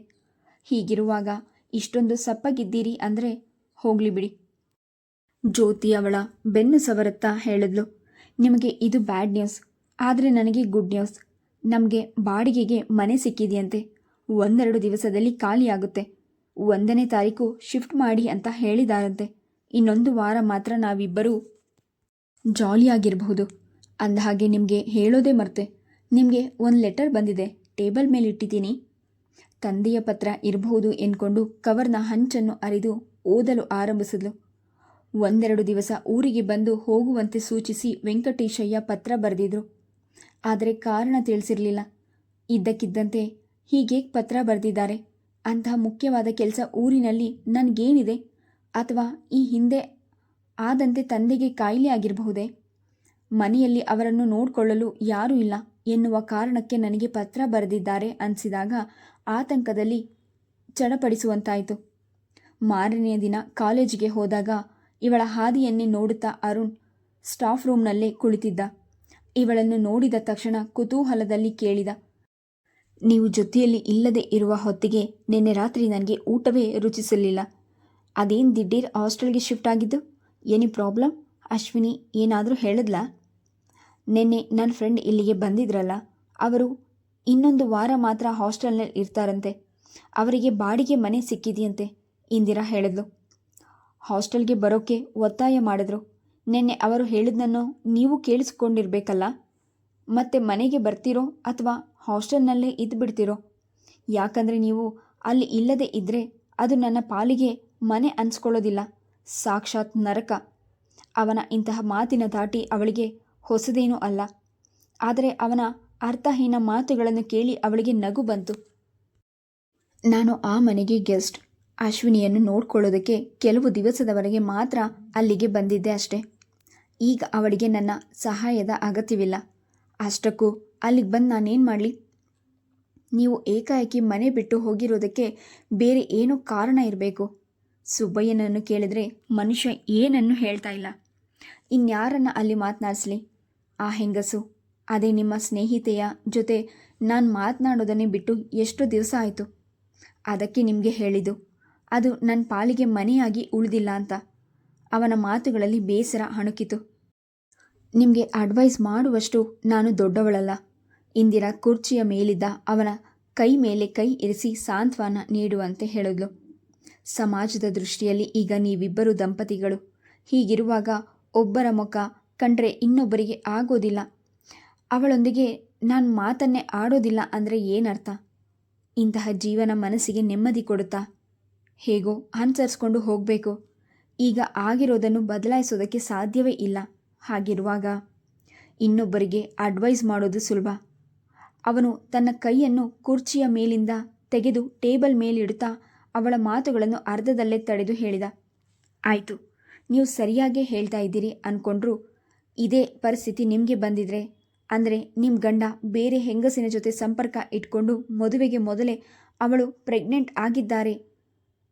ಹೀಗಿರುವಾಗ ಇಷ್ಟೊಂದು ಸಪ್ಪಗಿದ್ದೀರಿ ಅಂದರೆ ಹೋಗಲಿ ಬಿಡಿ. ಜ್ಯೋತಿ ಅವಳ ಬೆನ್ನು ಸವರುತ್ತಾ ಹೇಳಿದ್ಲು. ನಿಮಗೆ ಇದು ಬ್ಯಾಡ್ ನ್ಯೂಸ್ ಆದರೆ ನನಗೆ ಗುಡ್ ನ್ಯೂಸ್ ನಮಗೆ ಬಾಡಿಗೆಗೆ ಮನೆ ಸಿಕ್ಕಿದೆಯಂತೆ. ಒಂದೆರಡು ದಿವಸದಲ್ಲಿ ಖಾಲಿಯಾಗುತ್ತೆ. ಒಂದನೇ ತಾರೀಕು ಶಿಫ್ಟ್ ಮಾಡಿ ಅಂತ ಹೇಳಿದಾರಂತೆ. ಇನ್ನೊಂದು ವಾರ ಮಾತ್ರ ನಾವಿಬ್ಬರೂ ಜಾಲಿಯಾಗಿರಬಹುದು ಅಂದಹಾಗೆ ನಿಮಗೆ ಹೇಳೋದೇ ಮರ್ತೆ. ನಿಮಗೆ ಒಂದು ಲೆಟರ್ ಬಂದಿದೆ. ಟೇಬಲ್ ಮೇಲೆ ಇಟ್ಟಿದ್ದೀನಿ. ತಂದೆಯ ಪತ್ರ ಇರಬಹುದು ಎಂದ್ಕೊಂಡು ಕವರ್ನ ಹಂಚನ್ನು ಅರಿದು ಓದಲು ಆರಂಭಿಸಿದ್ಲು. ಒಂದೆರಡು ದಿವಸ ಊರಿಗೆ ಬಂದು ಹೋಗುವಂತೆ ಸೂಚಿಸಿ ವೆಂಕಟೇಶಯ್ಯ ಪತ್ರ ಬರೆದಿದ್ರು. ಆದರೆ ಕಾರಣ ತಿಳಿಸಿರಲಿಲ್ಲ. ಇದ್ದಕ್ಕಿದ್ದಂತೆ ಹೀಗೆ ಪತ್ರ ಬರೆದಿದ್ದಾರೆ. ಅಂತಹ ಮುಖ್ಯವಾದ ಕೆಲಸ ಊರಿನಲ್ಲಿ ನನಗೇನಿದೆ? ಅಥವಾ ಈ ಹಿಂದೆ ಆದಂತೆ ತಂದೆಗೆ ಕಾಯಿಲೆ ಆಗಿರಬಹುದೇ? ಮನೆಯಲ್ಲಿ ಅವರನ್ನು ನೋಡಿಕೊಳ್ಳಲು ಯಾರೂ ಇಲ್ಲ ಎನ್ನುವ ಕಾರಣಕ್ಕೆ ನನಗೆ ಪತ್ರ ಬರೆದಿದ್ದಾರೆ ಅನಿಸಿದಾಗ ಆತಂಕದಲ್ಲಿ ಚಡಪಡಿಸುವಂತಾಯಿತು. ಮಾರನೆಯ ದಿನ ಕಾಲೇಜಿಗೆ ಹೋದಾಗ ಇವಳ ಹಾದಿಯನ್ನೇ ನೋಡುತ್ತಾ ಅರುಣ್ ಸ್ಟಾಫ್ ರೂಮ್ನಲ್ಲೇ ಕುಳಿತಿದ್ದ. ಇವಳನ್ನು ನೋಡಿದ ತಕ್ಷಣ ಕುತೂಹಲದಲ್ಲಿ ಕೇಳಿದ. ನೀವು ಜೊತೆಯಲ್ಲಿ ಇಲ್ಲದೆ ಇರುವ ಹೊತ್ತಿಗೆ ನಿನ್ನೆ ರಾತ್ರಿ ನನಗೆ ಊಟವೇ ರುಚಿಸಲಿಲ್ಲ. ಅದೇನು ದಿಢೀರ್ ಹಾಸ್ಟೆಲ್ಗೆ ಶಿಫ್ಟ್ ಆಗಿದ್ದು? ಏನಿ ಪ್ರಾಬ್ಲಮ್? ಅಶ್ವಿನಿ ಏನಾದರೂ ಹೇಳಿದ್ಲಾ? ನಿನ್ನೆ ನನ್ನ ಫ್ರೆಂಡ್ ಇಲ್ಲಿಗೆ ಬಂದಿದ್ರಲ್ಲ, ಅವರು ಇನ್ನೊಂದು ವಾರ ಮಾತ್ರ ಹಾಸ್ಟೆಲ್ನಲ್ಲಿ ಇರ್ತಾರಂತೆ. ಅವರಿಗೆ ಬಾಡಿಗೆ ಮನೆ ಸಿಕ್ಕಿದೆಯಂತೆ, ಇಂದಿರಾ ಹೇಳಿದ್ಲು. ಹಾಸ್ಟೆಲ್ಗೆ ಬರೋಕ್ಕೆ ಒತ್ತಾಯ ಮಾಡಿದ್ರು. ನಿನ್ನೆ ಅವರು ಹೇಳಿದ್ದನ್ನು ನೀವು ಕೇಳಿಸ್ಕೊಂಡಿರ್ಬೇಕಲ್ಲ? ಮತ್ತೆ ಮನೆಗೆ ಬರ್ತೀರೋ ಅಥವಾ ಹಾಸ್ಟೆಲ್ನಲ್ಲೇ ಇದ್ದು ಬಿಡ್ತೀರೋ ಯಾಕಂದರೆ ನೀವು ಅಲ್ಲಿ ಇಲ್ಲದೆ ಇದ್ದರೆ ಅದು ನನ್ನ ಪಾಲಿಗೆ ಮನೆ ಅನ್ಸ್ಕೊಳ್ಳೋದಿಲ್ಲ. ಸಾಕ್ಷಾತ್ ನರಕ. ಅವನ ಇಂತಹ ಮಾತಿನ ದಾಟಿ ಅವಳಿಗೆ ಹೊಸದೇನೂ ಅಲ್ಲ. ಆದರೆ ಅವನ ಅರ್ಥಹೀನ ಮಾತುಗಳನ್ನು ಕೇಳಿ ಅವಳಿಗೆ ನಗು ಬಂತು. ನಾನು ಆ ಮನೆಗೆ ಗೆಸ್ಟ್ ಅಶ್ವಿನಿಯನ್ನು ನೋಡ್ಕೊಳ್ಳೋದಕ್ಕೆ ಕೆಲವು ದಿವಸದವರೆಗೆ ಮಾತ್ರ ಅಲ್ಲಿಗೆ ಬಂದಿದ್ದೆ ಅಷ್ಟೆ. ಈಗ ಅವಳಿಗೆ ನನ್ನ ಸಹಾಯದ ಅಗತ್ಯವಿಲ್ಲ. ಅಷ್ಟಕ್ಕೂ ಅಲ್ಲಿಗೆ ಬಂದು ನಾನೇನು ಮಾಡಲಿ? ನೀವು ಏಕಾಏಕಿ ಮನೆ ಬಿಟ್ಟು ಹೋಗಿರೋದಕ್ಕೆ ಬೇರೆ ಏನೋ ಕಾರಣ ಇರಬೇಕು. ಸುಬ್ಬಯ್ಯನನ್ನು ಕೇಳಿದರೆ ಮನುಷ್ಯ ಏನನ್ನು ಹೇಳ್ತಾ ಇಲ್ಲ. ಇನ್ಯಾರನ್ನು ಅಲ್ಲಿ ಮಾತನಾಡಿಸ್ಲಿ? ಆ ಹೆಂಗಸು, ಅದೇ ನಿಮ್ಮ ಸ್ನೇಹಿತೆಯ ಜೊತೆ ನಾನು ಮಾತನಾಡೋದನ್ನೇ ಬಿಟ್ಟು ಎಷ್ಟು ದಿವಸ ಆಯಿತು. ಅದಕ್ಕೆ ನಿಮಗೆ ಹೇಳಿದ್ದು ಅದು ನನ್ನ ಪಾಲಿಗೆ ಮನೆಯಾಗಿ ಉಳಿದಿಲ್ಲ ಅಂತ. ಅವನ ಮಾತುಗಳಲ್ಲಿ ಬೇಸರ ಅಣುಕಿತು. ನಿಮಗೆ ಅಡ್ವೈಸ್ ಮಾಡುವಷ್ಟು ನಾನು ದೊಡ್ಡವಳಲ್ಲ. ಇಂದಿರಾ ಕುರ್ಚಿಯ ಮೇಲಿದ್ದ ಅವನ ಕೈ ಮೇಲೆ ಕೈ ಇರಿಸಿ ಸಾಂತ್ವನ ನೀಡುವಂತೆ ಹೇಳಿದ್ಲು. ಸಮಾಜದ ದೃಷ್ಟಿಯಲ್ಲಿ ಈಗ ನೀವಿಬ್ಬರು ದಂಪತಿಗಳು. ಹೀಗಿರುವಾಗ ಒಬ್ಬರ ಮುಖ ಕಂಡ್ರೆ ಇನ್ನೊಬ್ಬರಿಗೆ ಆಗೋದಿಲ್ಲ. ಅವಳೊಂದಿಗೆ ನಾನು ಮಾತನ್ನೇ ಆಡೋದಿಲ್ಲ ಅಂದರೆ ಏನರ್ಥ? ಇಂತಹ ಜೀವನ ಮನಸ್ಸಿಗೆ ನೆಮ್ಮದಿ ಕೊಡುತ್ತಾ? ಹೇಗೋ ಅನುಸರಿಸ್ಕೊಂಡು ಹೋಗಬೇಕು. ಈಗ ಆಗಿರೋದನ್ನು ಬದಲಾಯಿಸೋದಕ್ಕೆ ಸಾಧ್ಯವೇ ಇಲ್ಲ. ಹಾಗಿರುವಾಗ ಇನ್ನೊಬ್ಬರಿಗೆ ಅಡ್ವೈಸ್ ಮಾಡೋದು ಸುಲಭ. ಅವನು ತನ್ನ ಕೈಯನ್ನು ಕುರ್ಚಿಯ ಮೇಲಿಂದ ತೆಗೆದು ಟೇಬಲ್ ಮೇಲಿಡುತ್ತಾ ಅವಳ ಮಾತುಗಳನ್ನು ಅರ್ಧದಲ್ಲೇ ತಡೆದು ಹೇಳಿದ. ಆಯಿತು, ನೀವು ಸರಿಯಾಗೇ ಹೇಳ್ತಾ ಇದ್ದೀರಿ ಅಂದ್ಕೊಂಡ್ರು ಇದೇ ಪರಿಸ್ಥಿತಿ ನಿಮಗೆ ಬಂದಿದ್ರೆ. ಅಂದರೆ ನಿಮ್ಮ ಗಂಡ ಬೇರೆ ಹೆಂಗಸಿನ ಜೊತೆ ಸಂಪರ್ಕ ಇಟ್ಕೊಂಡು ಮದುವೆಗೆ ಮೊದಲೇ ಅವಳು ಪ್ರೆಗ್ನೆಂಟ್ ಆಗಿದ್ದಾರೆ.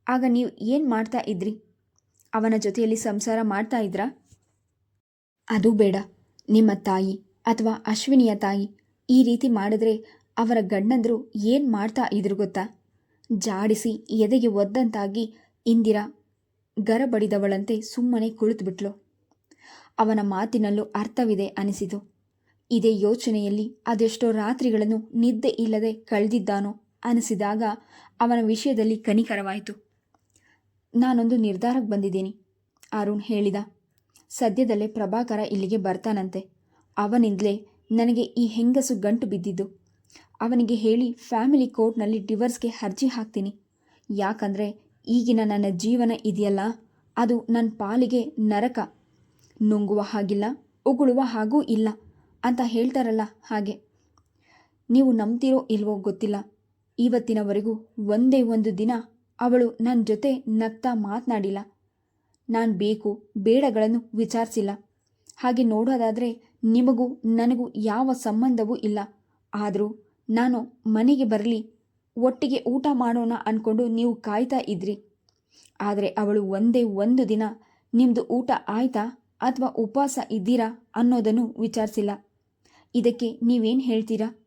ಆಗ ನೀವು ಏನು ಮಾಡ್ತಾ ಇದ್ರಿ? ಅವನ ಜೊತೆಯಲ್ಲಿ ಸಂಸಾರ ಮಾಡ್ತಾ ಇದ್ರಾ? ಅದು ಬೇಡ. ನಿಮ್ಮ ತಾಯಿ ಅಥವಾ ಅಶ್ವಿನಿಯ ತಾಯಿ ಈ ರೀತಿ ಮಾಡಿದ್ರೆ ಅವರ ಗಂಡಂದರು ಏನು ಮಾಡ್ತಾ ಇದ್ರು ಗೊತ್ತಾ? ಜಾಡಿಸಿ ಎದೆಗೆ ಒದ್ದಂತಾಗಿ ಇಂದಿರಾ ಗರಬಡಿದವಳಂತೆ ಸುಮ್ಮನೆ ಕುಳಿತುಬಿಟ್ಲು. ಅವನ ಮಾತಿನಲ್ಲೂ ಅರ್ಥವಿದೆ ಅನಿಸಿತು. ಇದೇ ಯೋಚನೆಯಲ್ಲಿ ಅದೆಷ್ಟೋ ರಾತ್ರಿಗಳನ್ನು ನಿದ್ದೆ ಇಲ್ಲದೆ ಕಳೆದಿದ್ದಾನೋ ಅನಿಸಿದಾಗ ಅವನ ವಿಷಯದಲ್ಲಿ ಕನಿಕರವಾಯಿತು. ನಾನೊಂದು ನಿರ್ಧಾರಕ್ಕೆ ಬಂದಿದ್ದೀನಿ, ಅರುಣ್ ಹೇಳಿದ. ಸದ್ಯದಲ್ಲೇ ಪ್ರಭಾಕರ ಇಲ್ಲಿಗೆ ಬರ್ತಾನಂತೆ. ಅವನಿಂದಲೇ ನನಗೆ ಈ ಹೆಂಗಸು ಗಂಟು ಬಿದ್ದಿದ್ದು. ಅವನಿಗೆ ಹೇಳಿ ಫ್ಯಾಮಿಲಿ ಕೋರ್ಟ್ನಲ್ಲಿ ಡಿವರ್ಸ್ಗೆ ಅರ್ಜಿ ಹಾಕ್ತೀನಿ. ಯಾಕಂದರೆ ಈಗಿನ ನನ್ನ ಜೀವನ ಇದೆಯಲ್ಲ, ಅದು ನನ್ನ ಪಾಲಿಗೆ ನರಕ. ನುಂಗುವ ಹಾಗಿಲ್ಲ, ಉಗುಳುವ ಹಾಗೂ ಇಲ್ಲ ಅಂತ ಹೇಳ್ತಾರಲ್ಲ ಹಾಗೆ. ನೀವು ನಂಬ್ತಿರೋ ಇಲ್ವೋ ಗೊತ್ತಿಲ್ಲ. ಇವತ್ತಿನವರೆಗೂ ಒಂದೇ ಒಂದು ದಿನ ಅವಳು ನನ್ನ ಜೊತೆ ನಗ್ತಾ ಮಾತನಾಡಿಲ್ಲ. ನಾನು ಬೇಕು, ಬೇಡಗಳನ್ನು ವಿಚಾರಿಸಿಲ್ಲ. ಹಾಗೆ ನೋಡೋದಾದರೆ ನಿಮಗೂ ನನಗೂ ಯಾವ ಸಂಬಂಧವೂ ಇಲ್ಲ. ಆದರೂ ನಾನು ಮನೆಗೆ ಬರಲಿ, ಒಟ್ಟಿಗೆ ಊಟ ಮಾಡೋಣ ಅಂದ್ಕೊಂಡು ನೀವು ಕಾಯ್ತಾ ಇದ್ರಿ. ಆದರೆ ಅವಳು ಒಂದೇ ಒಂದು ದಿನ ನಿಮ್ಮದು ಊಟ ಆಯ್ತಾ ಅಥವಾ ಉಪವಾಸ ಇದ್ದೀರಾ ಅನ್ನೋದನ್ನು ವಿಚಾರಿಸಿಲ್ಲ. ಇದಕ್ಕೆ ನೀವೇನು ಹೇಳ್ತೀರಾ?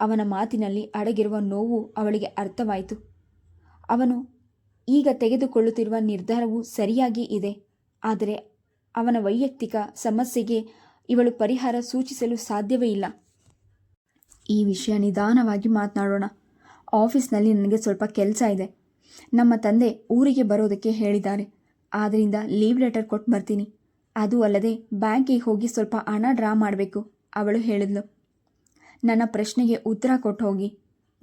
ಅವನ ಮಾತಿನಲ್ಲಿ ಅಡಗಿರುವ ನೋವು ಅವಳಿಗೆ ಅರ್ಥವಾಯಿತು. ಅವನು ಈಗ ತೆಗೆದುಕೊಳ್ಳುತ್ತಿರುವ ನಿರ್ಧಾರವು ಸರಿಯಾಗಿ ಇದೆ. ಆದರೆ ಅವನ ವೈಯಕ್ತಿಕ ಸಮಸ್ಯೆಗೆ ಇವಳು ಪರಿಹಾರ ಸೂಚಿಸಲು ಸಾಧ್ಯವೇ ಇಲ್ಲ. ಈ ವಿಷಯ ನಿಧಾನವಾಗಿ ಮಾತನಾಡೋಣ. ಆಫೀಸ್ನಲ್ಲಿ ನನಗೆ ಸ್ವಲ್ಪ ಕೆಲಸ ಇದೆ. ನಮ್ಮ ತಂದೆ ಊರಿಗೆ ಬರೋದಕ್ಕೆ ಹೇಳಿದ್ದಾರೆ. ಆದ್ದರಿಂದ ಲೀವ್ ಲೆಟರ್ ಕೊಟ್ಟು ಬರ್ತೀನಿ. ಅದು ಅಲ್ಲದೆ ಬ್ಯಾಂಕಿಗೆ ಹೋಗಿ ಸ್ವಲ್ಪ ಹಣ ಡ್ರಾ ಮಾಡಬೇಕು, ಅವಳು ಹೇಳಿದ್ಲು. ನನ್ನ ಪ್ರಶ್ನೆಗೆ ಉತ್ತರ ಕೊಟ್ಟು ಹೋಗಿ.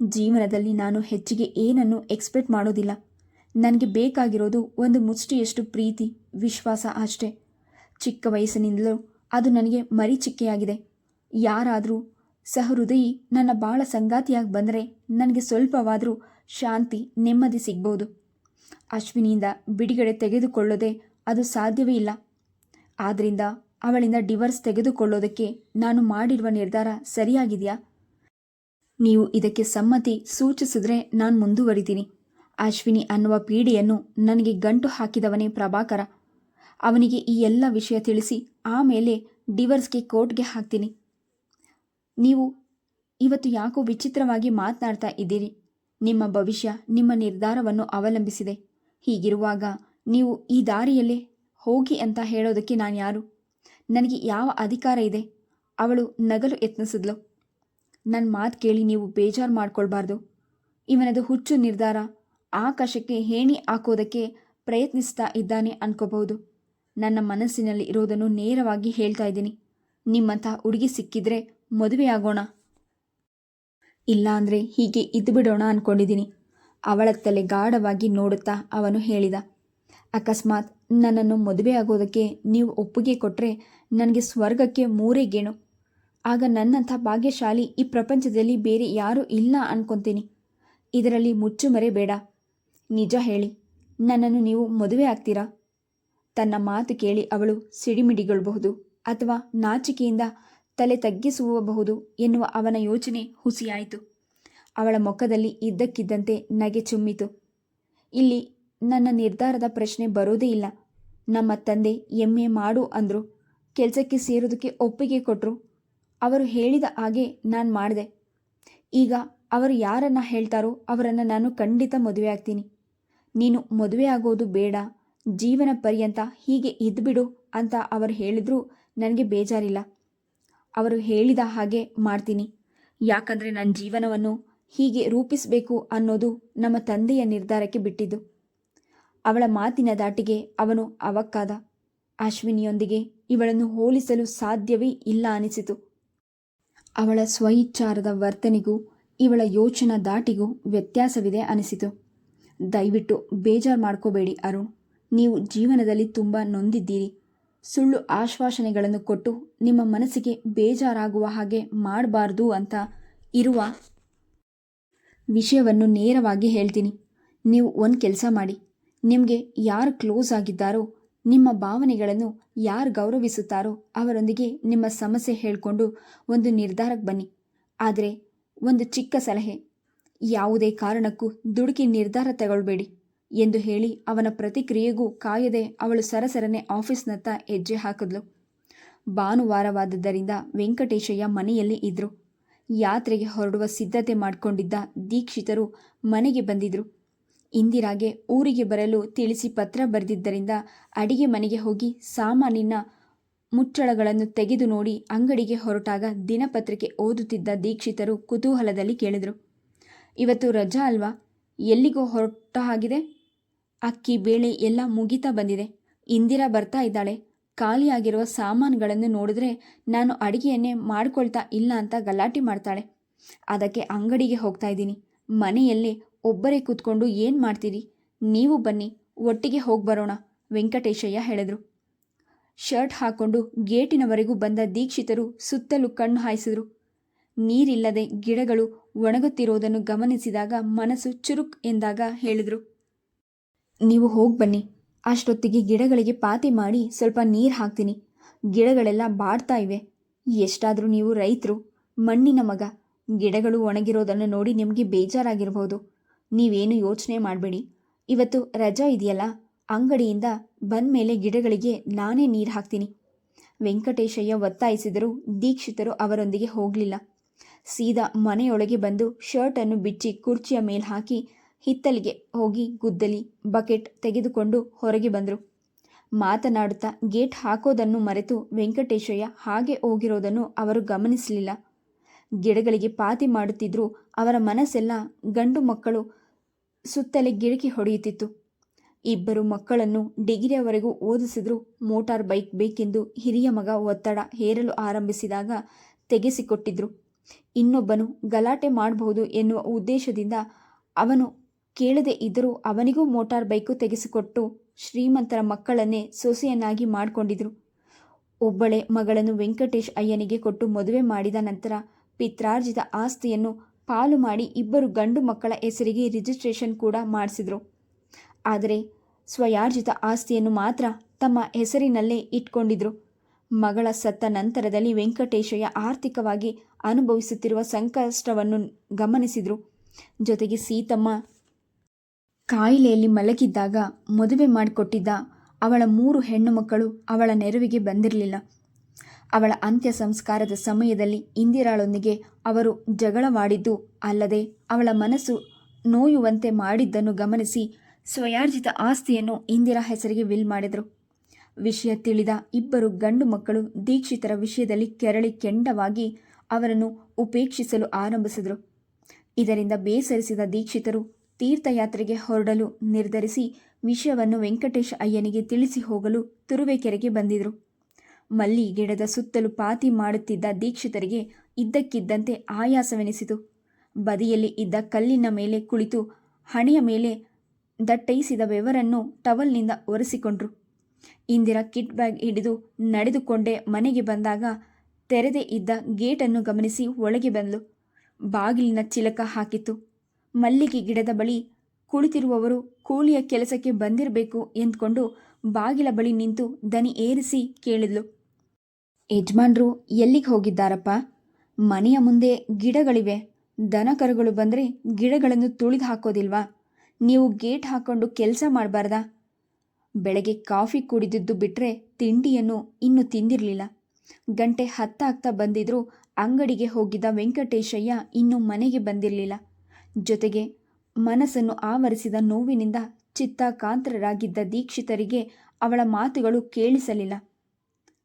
ಜೀವನದಲ್ಲಿ ನಾನು ಹೆಚ್ಚಿಗೆ ಏನನ್ನು ಎಕ್ಸ್ಪೆಕ್ಟ್ ಮಾಡೋದಿಲ್ಲ. ನನಗೆ ಬೇಕಾಗಿರೋದು ಒಂದು ಮುಷ್ಟಿಯಷ್ಟು ಪ್ರೀತಿ, ವಿಶ್ವಾಸ ಅಷ್ಟೇ. ಚಿಕ್ಕ ವಯಸ್ಸಿನಿಂದಲೂ ಅದು ನನಗೆ ಮರಿಚಿಕ್ಕೆಯಾಗಿದೆ. ಯಾರಾದರೂ ಸಹೃದಯಿ ನನ್ನ ಬಾಳ ಸಂಗಾತಿಯಾಗಿ ಬಂದರೆ ನನಗೆ ಸ್ವಲ್ಪವಾದರೂ ಶಾಂತಿ, ನೆಮ್ಮದಿ ಸಿಗ್ಬೋದು. ಅಶ್ವಿನಿಯಿಂದ ಬಿಡುಗಡೆ ತೆಗೆದುಕೊಳ್ಳೋದೇ ಅದು ಸಾಧ್ಯವೇ ಇಲ್ಲ. ಆದ್ದರಿಂದ ಅವಳಿಂದ ಡಿವರ್ಸ್ ತೆಗೆದುಕೊಳ್ಳೋದಕ್ಕೆ ನಾನು ಮಾಡಿರುವ ನಿರ್ಧಾರ ಸರಿಯಾಗಿದೆಯಾ? ನೀವು ಇದಕ್ಕೆ ಸಮ್ಮತಿ ಸೂಚಿಸಿದ್ರೆ ನಾನು ಮುಂದುವರಿತೀನಿ. ಅಶ್ವಿನಿ ಅನ್ನುವ ಪೀಡಿಯನ್ನು ನನಗೆ ಗಂಟು ಹಾಕಿದವನೇ ಪ್ರಭಾಕರ. ಅವನಿಗೆ ಈ ಎಲ್ಲ ವಿಷಯ ತಿಳಿಸಿ ಆಮೇಲೆ ಡಿವರ್ಸ್ಗೆ ಕೋರ್ಟ್ಗೆ ಹಾಕ್ತೀನಿ. ನೀವು ಇವತ್ತು ಯಾಕೋ ವಿಚಿತ್ರವಾಗಿ ಮಾತನಾಡ್ತಾ ಇದ್ದೀರಿ. ನಿಮ್ಮ ಭವಿಷ್ಯ ನಿಮ್ಮ ನಿರ್ಧಾರವನ್ನು ಅವಲಂಬಿಸಿದೆ. ಹೀಗಿರುವಾಗ ನೀವು ಈ ದಾರಿಯಲ್ಲೇ ಹೋಗಿ ಅಂತ ಹೇಳೋದಕ್ಕೆ ನಾನು ಯಾರು? ನನಗೆ ಯಾವ ಅಧಿಕಾರ ಇದೆ? ಅವಳು ನಗಲು ಯತ್ನಿಸಿದ್ಲು. ನನ್ನ ಮಾತು ಕೇಳಿ ನೀವು ಬೇಜಾರು ಮಾಡ್ಕೊಳ್ಬಾರ್ದು. ಇವನದು ಹುಚ್ಚು ನಿರ್ಧಾರ. ಆಕಾಶಕ್ಕೆ ಹೇಣಿ ಹಾಕೋದಕ್ಕೆ ಪ್ರಯತ್ನಿಸ್ತಾ ಇದ್ದಾನೆ ಅನ್ಕೋಬಹುದು. ನನ್ನ ಮನಸ್ಸಿನಲ್ಲಿ ಇರೋದನ್ನು ನೇರವಾಗಿ ಹೇಳ್ತಾ ಇದ್ದೀನಿ. ನಿಮ್ಮಂಥ ಹುಡುಗಿ ಸಿಕ್ಕಿದ್ರೆ ಮದುವೆಯಾಗೋಣ ಇಲ್ಲಾಂದರೆ ಹೀಗೆ ಇದ್ದು ಬಿಡೋಣ ಅವಳ ತಲೆ ಗಾಢವಾಗಿ ನೋಡುತ್ತಾ ಅವನು ಹೇಳಿದ. ಅಕಸ್ಮಾತ್ ನನ್ನನ್ನು ಮದುವೆಯಾಗೋದಕ್ಕೆ ನೀವು ಒಪ್ಪಿಗೆ ಕೊಟ್ಟರೆ ನನಗೆ ಸ್ವರ್ಗಕ್ಕೆ ಮೂರೇ ಗೇಣು. ಆಗ ನನ್ನಂಥ ಭಾಗ್ಯಶಾಲಿ ಈ ಪ್ರಪಂಚದಲ್ಲಿ ಬೇರೆ ಯಾರೂ ಇಲ್ಲ ಅನ್ಕೊತೀನಿ. ಇದರಲ್ಲಿ ಮುಚ್ಚುಮರೆ ಬೇಡ. ನಿಜ ಹೇಳಿ, ನನ್ನನ್ನು ನೀವು ಮದುವೆ ಆಗ್ತೀರಾ? ತನ್ನ ಮಾತು ಕೇಳಿ ಅವಳು ಸಿಡಿಮಿಡಿಗೊಳ್ಳಬಹುದು ಅಥವಾ ನಾಚಿಕೆಯಿಂದ ತಲೆ ತಗ್ಗಿಸುವಬಹುದು ಎನ್ನುವ ಅವನ ಯೋಚನೆ ಹುಸಿಯಾಯಿತು. ಅವಳ ಮುಖದಲ್ಲಿ ಇದ್ದಕ್ಕಿದ್ದಂತೆ ನಗೆ ಚುಮ್ಮಿತು. ಇಲ್ಲಿ ನನ್ನ ನಿರ್ಧಾರದ ಪ್ರಶ್ನೆ ಬರೋದೇ ಇಲ್ಲ. ನಮ್ಮ ತಂದೆ ಎಮ್ಮೆ ಮಾಡು ಅಂದರು. ಕೆಲಸಕ್ಕೆ ಸೇರೋದಕ್ಕೆ ಒಪ್ಪಿಗೆ ಕೊಟ್ಟರು ಅವರು ಹೇಳಿದ ಹಾಗೆ ನಾನು ಮಾಡಿದೆ. ಈಗ ಅವರು ಯಾರನ್ನ ಹೇಳ್ತಾರೋ ಅವರನ್ನು ನಾನು ಖಂಡಿತ ಮದುವೆ ಆಗ್ತೀನಿ. ನೀನು ಮದುವೆ ಆಗೋದು ಬೇಡ, ಜೀವನ ಪರ್ಯಂತ ಹೀಗೆ ಇದ್ಬಿಡು ಅಂತ ಅವರು ಹೇಳಿದ್ರೂ ನನಗೆ ಬೇಜಾರಿಲ್ಲ. ಅವರು ಹೇಳಿದ ಹಾಗೆ ಮಾಡ್ತೀನಿ. ಯಾಕಂದರೆ ನನ್ನ ಜೀವನವನ್ನು ಹೀಗೆ ರೂಪಿಸಬೇಕು ಅನ್ನೋದು ನಮ್ಮ ತಂದೆಯ ನಿರ್ಧಾರಕ್ಕೆ ಬಿಟ್ಟಿದ್ದು. ಅವಳ ಮಾತಿನ ದಾಟಿಗೆ ಅವನು ಅವಕ್ಕಾದ. ಅಶ್ವಿನಿಯೊಂದಿಗೆ ಇವಳನ್ನು ಹೋಲಿಸಲು ಸಾಧ್ಯವೇ ಇಲ್ಲ ಅನಿಸಿತು. ಅವಳ ಸ್ವಇಚ್ಛಾರದ ವರ್ತನೆಗೂ, ಇವಳ ಯೋಚನಾ ದಾಟಿಗೂ ವ್ಯತ್ಯಾಸವಿದೆ ಅನಿಸಿತು. ದಯವಿಟ್ಟು ಬೇಜಾರು ಮಾಡ್ಕೋಬೇಡಿ ಅರುಣ್. ನೀವು ಜೀವನದಲ್ಲಿ ತುಂಬ ನೊಂದಿದ್ದೀರಿ. ಸುಳ್ಳು ಆಶ್ವಾಸನೆಗಳನ್ನು ಕೊಟ್ಟು ನಿಮ್ಮ ಮನಸ್ಸಿಗೆ ಬೇಜಾರಾಗುವ ಹಾಗೆ ಮಾಡಬಾರ್ದು ಅಂತ ಇರುವ ವಿಷಯವನ್ನು ನೇರವಾಗಿ ಹೇಳ್ತೀನಿ. ನೀವು ಒಂದು ಕೆಲಸ ಮಾಡಿ. ನಿಮಗೆ ಯಾರು ಕ್ಲೋಸ್ ಆಗಿದ್ದಾರೋ ನಿಮ್ಮ ಭಾವನೆಗಳನ್ನು ಯಾರು ಗೌರವಿಸುತ್ತಾರೋ ಅವರೊಂದಿಗೆ ನಿಮ್ಮ ಸಮಸ್ಯೆ ಹೇಳಿಕೊಂಡು ಒಂದು ನಿರ್ಧಾರಕ್ಕೆ ಬನ್ನಿ. ಆದರೆ ಒಂದು ಚಿಕ್ಕ ಸಲಹೆ. ಯಾವುದೇ ಕಾರಣಕ್ಕೂ ದುಡುಕಿ ನಿರ್ಧಾರ ತಗೊಳ್ಬೇಡಿ ಎಂದು ಹೇಳಿ ಅವನ ಪ್ರತಿಕ್ರಿಯೆಗೂ ಕಾಯದೆ ಅವಳು ಸರಸರನೆ ಆಫೀಸ್ನತ್ತ ಹೆಜ್ಜೆ ಹಾಕಿದ್ಲು. ಭಾನುವಾರವಾದದ್ದರಿಂದ ವೆಂಕಟೇಶಯ್ಯ ಮನೆಯಲ್ಲಿ ಇದ್ರು. ಯಾತ್ರೆಗೆ ಹೊರಡುವ ಸಿದ್ಧತೆ ಮಾಡಿಕೊಂಡಿದ್ದ ದೀಕ್ಷಿತರು ಮನೆಗೆ ಬಂದಿದ್ರು. ಇಂದಿರಾಗೆ ಊರಿಗೆ ಬರಲು ತಿಳಿಸಿ ಪತ್ರ ಬರೆದಿದ್ದರಿಂದ ಅಡಿಗೆ ಮನೆಗೆ ಹೋಗಿ ಸಾಮಾನಿನ ಮುಚ್ಚಳಗಳನ್ನು ತೆಗೆದು ನೋಡಿ ಅಂಗಡಿಗೆ ಹೊರಟಾಗ ದಿನಪತ್ರಿಕೆ ಓದುತ್ತಿದ್ದ ದೀಕ್ಷಿತರು ಕುತೂಹಲದಲ್ಲಿ ಕೇಳಿದರು. ಇವತ್ತು ರಜಾ ಅಲ್ವಾ? ಎಲ್ಲಿಗೋ ಹೊರಟ ಹಾಗಿದೆ ಅಕ್ಕಿ, ಬೇಳೆ ಎಲ್ಲ ಮುಗಿತಾ ಬಂದಿದೆ. ಇಂದಿರಾ ಬರ್ತಾ ಇದ್ದಾಳೆ. ಖಾಲಿಯಾಗಿರುವ ಸಾಮಾನುಗಳನ್ನು ನೋಡಿದ್ರೆ ನಾನು ಅಡಿಗೆಯನ್ನೇ ಮಾಡ್ಕೊಳ್ತಾ ಇಲ್ಲ ಅಂತ ಗಲಾಟೆ ಮಾಡ್ತಾಳೆ. ಅದಕ್ಕೆ ಅಂಗಡಿಗೆ ಹೋಗ್ತಾ ಇದ್ದೀನಿ. ಮನೆಯಲ್ಲೇ ಒಬ್ಬರೇ ಕೂತ್ಕೊಂಡು ಏನು ಮಾಡ್ತೀರಿ? ನೀವು ಬನ್ನಿ, ಒಟ್ಟಿಗೆ ಹೋಗಿ ಬರೋಣ, ವೆಂಕಟೇಶಯ್ಯ ಹೇಳಿದರು. ಶರ್ಟ್ ಹಾಕೊಂಡು ಗೇಟಿನವರೆಗೂ ಬಂದ ದೀಕ್ಷಿತರು ಸುತ್ತಲೂ ಕಣ್ಣು ಹಾಯಿಸಿದರು. ನೀರಿಲ್ಲದೆ ಗಿಡಗಳು ಒಣಗುತ್ತಿರೋದನ್ನು ಗಮನಿಸಿದಾಗ ಮನಸ್ಸು ಚುರುಕ್ ಎಂದಾಗ ಹೇಳಿದರು. ನೀವು ಹೋಗಿ ಬನ್ನಿ, ಅಷ್ಟೊತ್ತಿಗೆ ಗಿಡಗಳಿಗೆ ಪಾತಿ ಮಾಡಿ ಸ್ವಲ್ಪ ನೀರು ಹಾಕ್ತೀನಿ. ಗಿಡಗಳೆಲ್ಲ ಬಾಡ್ತಾ ಇವೆ. ಎಷ್ಟಾದರೂ ನೀವು ರೈತರು, ಮಣ್ಣಿನ ಮಗ, ಗಿಡಗಳು ಒಣಗಿರೋದನ್ನು ನೋಡಿ ನಿಮಗೆ ಬೇಜಾರಾಗಿರ್ಬೋದು. ನೀವೇನು ಯೋಚನೆ ಮಾಡಬೇಡಿ. ಇವತ್ತು ರಜಾ ಇದೆಯಲ್ಲ, ಅಂಗಡಿಯಿಂದ ಬಂದ ಮೇಲೆ ಗಿಡಗಳಿಗೆ ನಾನೇ ನೀರು ಹಾಕ್ತೀನಿ. ವೆಂಕಟೇಶಯ್ಯ ಒತ್ತಾಯಿಸಿದರೂ ದೀಕ್ಷಿತರು ಅವರೊಂದಿಗೆ ಹೋಗಲಿಲ್ಲ. ಸೀದಾ ಮನೆಯೊಳಗೆ ಬಂದು ಶರ್ಟನ್ನು ಬಿಚ್ಚಿ ಕುರ್ಚಿಯ ಮೇಲೆ ಹಾಕಿ ಹಿತ್ತಲಿಗೆ ಹೋಗಿ ಗುದ್ದಲಿ, ಬಕೆಟ್ ತೆಗೆದುಕೊಂಡು ಹೊರಗೆ ಬಂದರು. ಮಾತನಾಡುತ್ತಾ ಗೇಟ್ ಹಾಕೋದನ್ನು ಮರೆತು ವೆಂಕಟೇಶಯ್ಯ ಹಾಗೆ ಹೋಗಿರೋದನ್ನು ಅವರು ಗಮನಿಸಲಿಲ್ಲ. ಗಿಡಗಳಿಗೆ ಪಾತಿ ಮಾಡುತ್ತಿದ್ದರೂ ಅವರ ಮನಸ್ಸೆಲ್ಲ ಗಂಡು ಮಕ್ಕಳು ಸುತ್ತಲೇ ಗಿಡಕಿ ಹೊಡೆಯುತ್ತಿತ್ತು. ಇಬ್ಬರು ಮಕ್ಕಳನ್ನು ಡಿಗ್ರಿಯವರೆಗೂ ಓದಿಸಿದ್ರು ಮೋಟಾರ್ ಬೈಕ್ ಬೇಕೆಂದು ಹಿರಿಯ ಮಗ ಒತ್ತಡ ಹೇರಲು ಆರಂಭಿಸಿದಾಗ ತೆಗೆಸಿಕೊಟ್ಟಿದ್ರು. ಇನ್ನೊಬ್ಬನು ಗಲಾಟೆ ಮಾಡಬಹುದು ಎನ್ನುವ ಉದ್ದೇಶದಿಂದ ಅವನು ಕೇಳದೇ ಇದ್ದರೂ ಅವನಿಗೂ ಮೋಟಾರ್ ಬೈಕು ತೆಗೆಸಿಕೊಟ್ಟು ಶ್ರೀಮಂತರ ಮಕ್ಕಳನ್ನೇ ಸೊಸೆಯನ್ನಾಗಿ ಮಾಡಿಕೊಂಡಿದ್ರು. ಒಬ್ಬಳೆ ಮಗಳನ್ನು ವೆಂಕಟೇಶ್ ಅಯ್ಯನಿಗೆ ಕೊಟ್ಟು ಮದುವೆ ಮಾಡಿದ ನಂತರ ಪಿತ್ರಾರ್ಜಿತ ಆಸ್ತಿಯನ್ನು ಪಾಲು ಮಾಡಿ ಇಬ್ಬರು ಗಂಡು ಮಕ್ಕಳ ಹೆಸರಿಗೆ ರಿಜಿಸ್ಟ್ರೇಷನ್ ಕೂಡ ಮಾಡಿಸಿದರು. ಆದರೆ ಸ್ವಯಾರ್ಜಿತ ಆಸ್ತಿಯನ್ನು ಮಾತ್ರ ತಮ್ಮ ಹೆಸರಿನಲ್ಲೇ ಇಟ್ಕೊಂಡಿದ್ರು. ಮಗಳ ಸತ್ತ ನಂತರದಲ್ಲಿ ವೆಂಕಟೇಶಯ್ಯ ಆರ್ಥಿಕವಾಗಿ ಅನುಭವಿಸುತ್ತಿರುವ ಸಂಕಷ್ಟವನ್ನು ಗಮನಿಸಿದರು. ಜೊತೆಗೆ ಸೀತಮ್ಮ ಕಾಯಿಲೆಯಲ್ಲಿ ಮಲಗಿದ್ದಾಗ ಮದುವೆ ಮಾಡಿಕೊಟ್ಟಿದ್ದ ಅವಳ ಮೂರು ಹೆಣ್ಣು ಮಕ್ಕಳು ಅವಳ ನೆರವಿಗೆ ಬಂದಿರಲಿಲ್ಲ. ಅವಳ ಅಂತ್ಯ ಸಂಸ್ಕಾರದ ಸಮಯದಲ್ಲಿ ಇಂದಿರಾಳೊಂದಿಗೆ ಅವರು ಜಗಳವಾಡಿದ್ದು ಅಲ್ಲದೆ ಅವಳ ಮನಸ್ಸು ನೋಯುವಂತೆ ಮಾಡಿದ್ದನ್ನು ಗಮನಿಸಿ ಸ್ವಯಾರ್ಜಿತ ಆಸ್ತಿಯನ್ನು ಇಂದಿರಾ ಹೆಸರಿಗೆ ವಿಲ್ ಮಾಡಿದರು. ವಿಷಯ ತಿಳಿದ ಇಬ್ಬರು ಗಂಡು ಮಕ್ಕಳು ದೀಕ್ಷಿತರ ವಿಷಯದಲ್ಲಿ ಕೆರಳಿ ಕೆಂಡವಾಗಿ ಅವರನ್ನು ಉಪೇಕ್ಷಿಸಲು ಆರಂಭಿಸಿದರು. ಇದರಿಂದ ಬೇಸರಿಸಿದ ದೀಕ್ಷಿತರು ತೀರ್ಥಯಾತ್ರೆಗೆ ಹೊರಡಲು ನಿರ್ಧರಿಸಿ ವಿಷಯವನ್ನು ವೆಂಕಟೇಶ ಅಯ್ಯನಿಗೆ ತಿಳಿಸಿ ಹೋಗಲು ತುರುವೇಕೆರೆಗೆ ಬಂದಿದ್ರು. ಮಲ್ಲಿ ಗಿಡದ ಸುತ್ತಲೂ ಪಾತಿ ಮಾಡುತ್ತಿದ್ದ ದೀಕ್ಷಿತರಿಗೆ ಇದ್ದಕ್ಕಿದ್ದಂತೆ ಆಯಾಸವೆನಿಸಿತು. ಬದಿಯಲ್ಲಿ ಇದ್ದ ಕಲ್ಲಿನ ಮೇಲೆ ಕುಳಿತು ಹಣೆಯ ಮೇಲೆ ದಟ್ಟೈಸಿದ ಬೆವರನ್ನು ಟವಲ್ನಿಂದ ಒರೆಸಿಕೊಂಡ್ರು. ಇಂದಿರಾ ಕಿಟ್ ಬ್ಯಾಗ್ ಹಿಡಿದು ನಡೆದುಕೊಂಡೇ ಮನೆಗೆ ಬಂದಾಗ ತೆರೆದೇ ಇದ್ದ ಗೇಟನ್ನು ಗಮನಿಸಿ ಒಳಗೆ ಬಂದಳು ಬಾಗಿಲಿನ ಚಿಲಕ ಹಾಕಿತ್ತು. ಮಲ್ಲಿಗೆ ಗಿಡದ ಬಳಿ ಕುಳಿತಿರುವವರು ಕೂಲಿಯ ಕೆಲಸಕ್ಕೆ ಬಂದಿರಬೇಕು ಎಂದುಕೊಂಡು ಬಾಗಿಲ ಬಳಿ ನಿಂತು ದನಿ ಏರಿಸಿ ಕೇಳಿದ್ಲು. ಯಜಮಾನ್ರು ಎಲ್ಲಿಗೆ ಹೋಗಿದ್ದಾರಪ್ಪ? ಮನೆಯ ಮುಂದೆ ಗಿಡಗಳಿವೆ. ದನ ಕರುಗಳು ಬಂದರೆ ಗಿಡಗಳನ್ನು ತುಳಿದು ಹಾಕೋದಿಲ್ವಾ? ನೀವು ಗೇಟ್ ಹಾಕೊಂಡು ಕೆಲಸ ಮಾಡಬಾರ್ದಾ? ಬೆಳಗ್ಗೆ ಕಾಫಿ ಕುಡಿದಿದ್ದು ಬಿಟ್ಟರೆ ತಿಂಡಿಯನ್ನು ಇನ್ನೂ ತಿಂದಿರಲಿಲ್ಲ. ಗಂಟೆ ಹತ್ತಾಗ್ತಾ ಬಂದಿದ್ರೂ ಅಂಗಡಿಗೆ ಹೋಗಿದ್ದ ವೆಂಕಟೇಶಯ್ಯ ಇನ್ನೂ ಮನೆಗೆ ಬಂದಿರಲಿಲ್ಲ. ಜೊತೆಗೆ ಮನಸ್ಸನ್ನು ಆವರಿಸಿದ ನೋವಿನಿಂದ ಚಿತ್ತಾಕಾಂತರಾಗಿದ್ದ ದೀಕ್ಷಿತರಿಗೆ ಅವಳ ಮಾತುಗಳು ಕೇಳಿಸಲಿಲ್ಲ.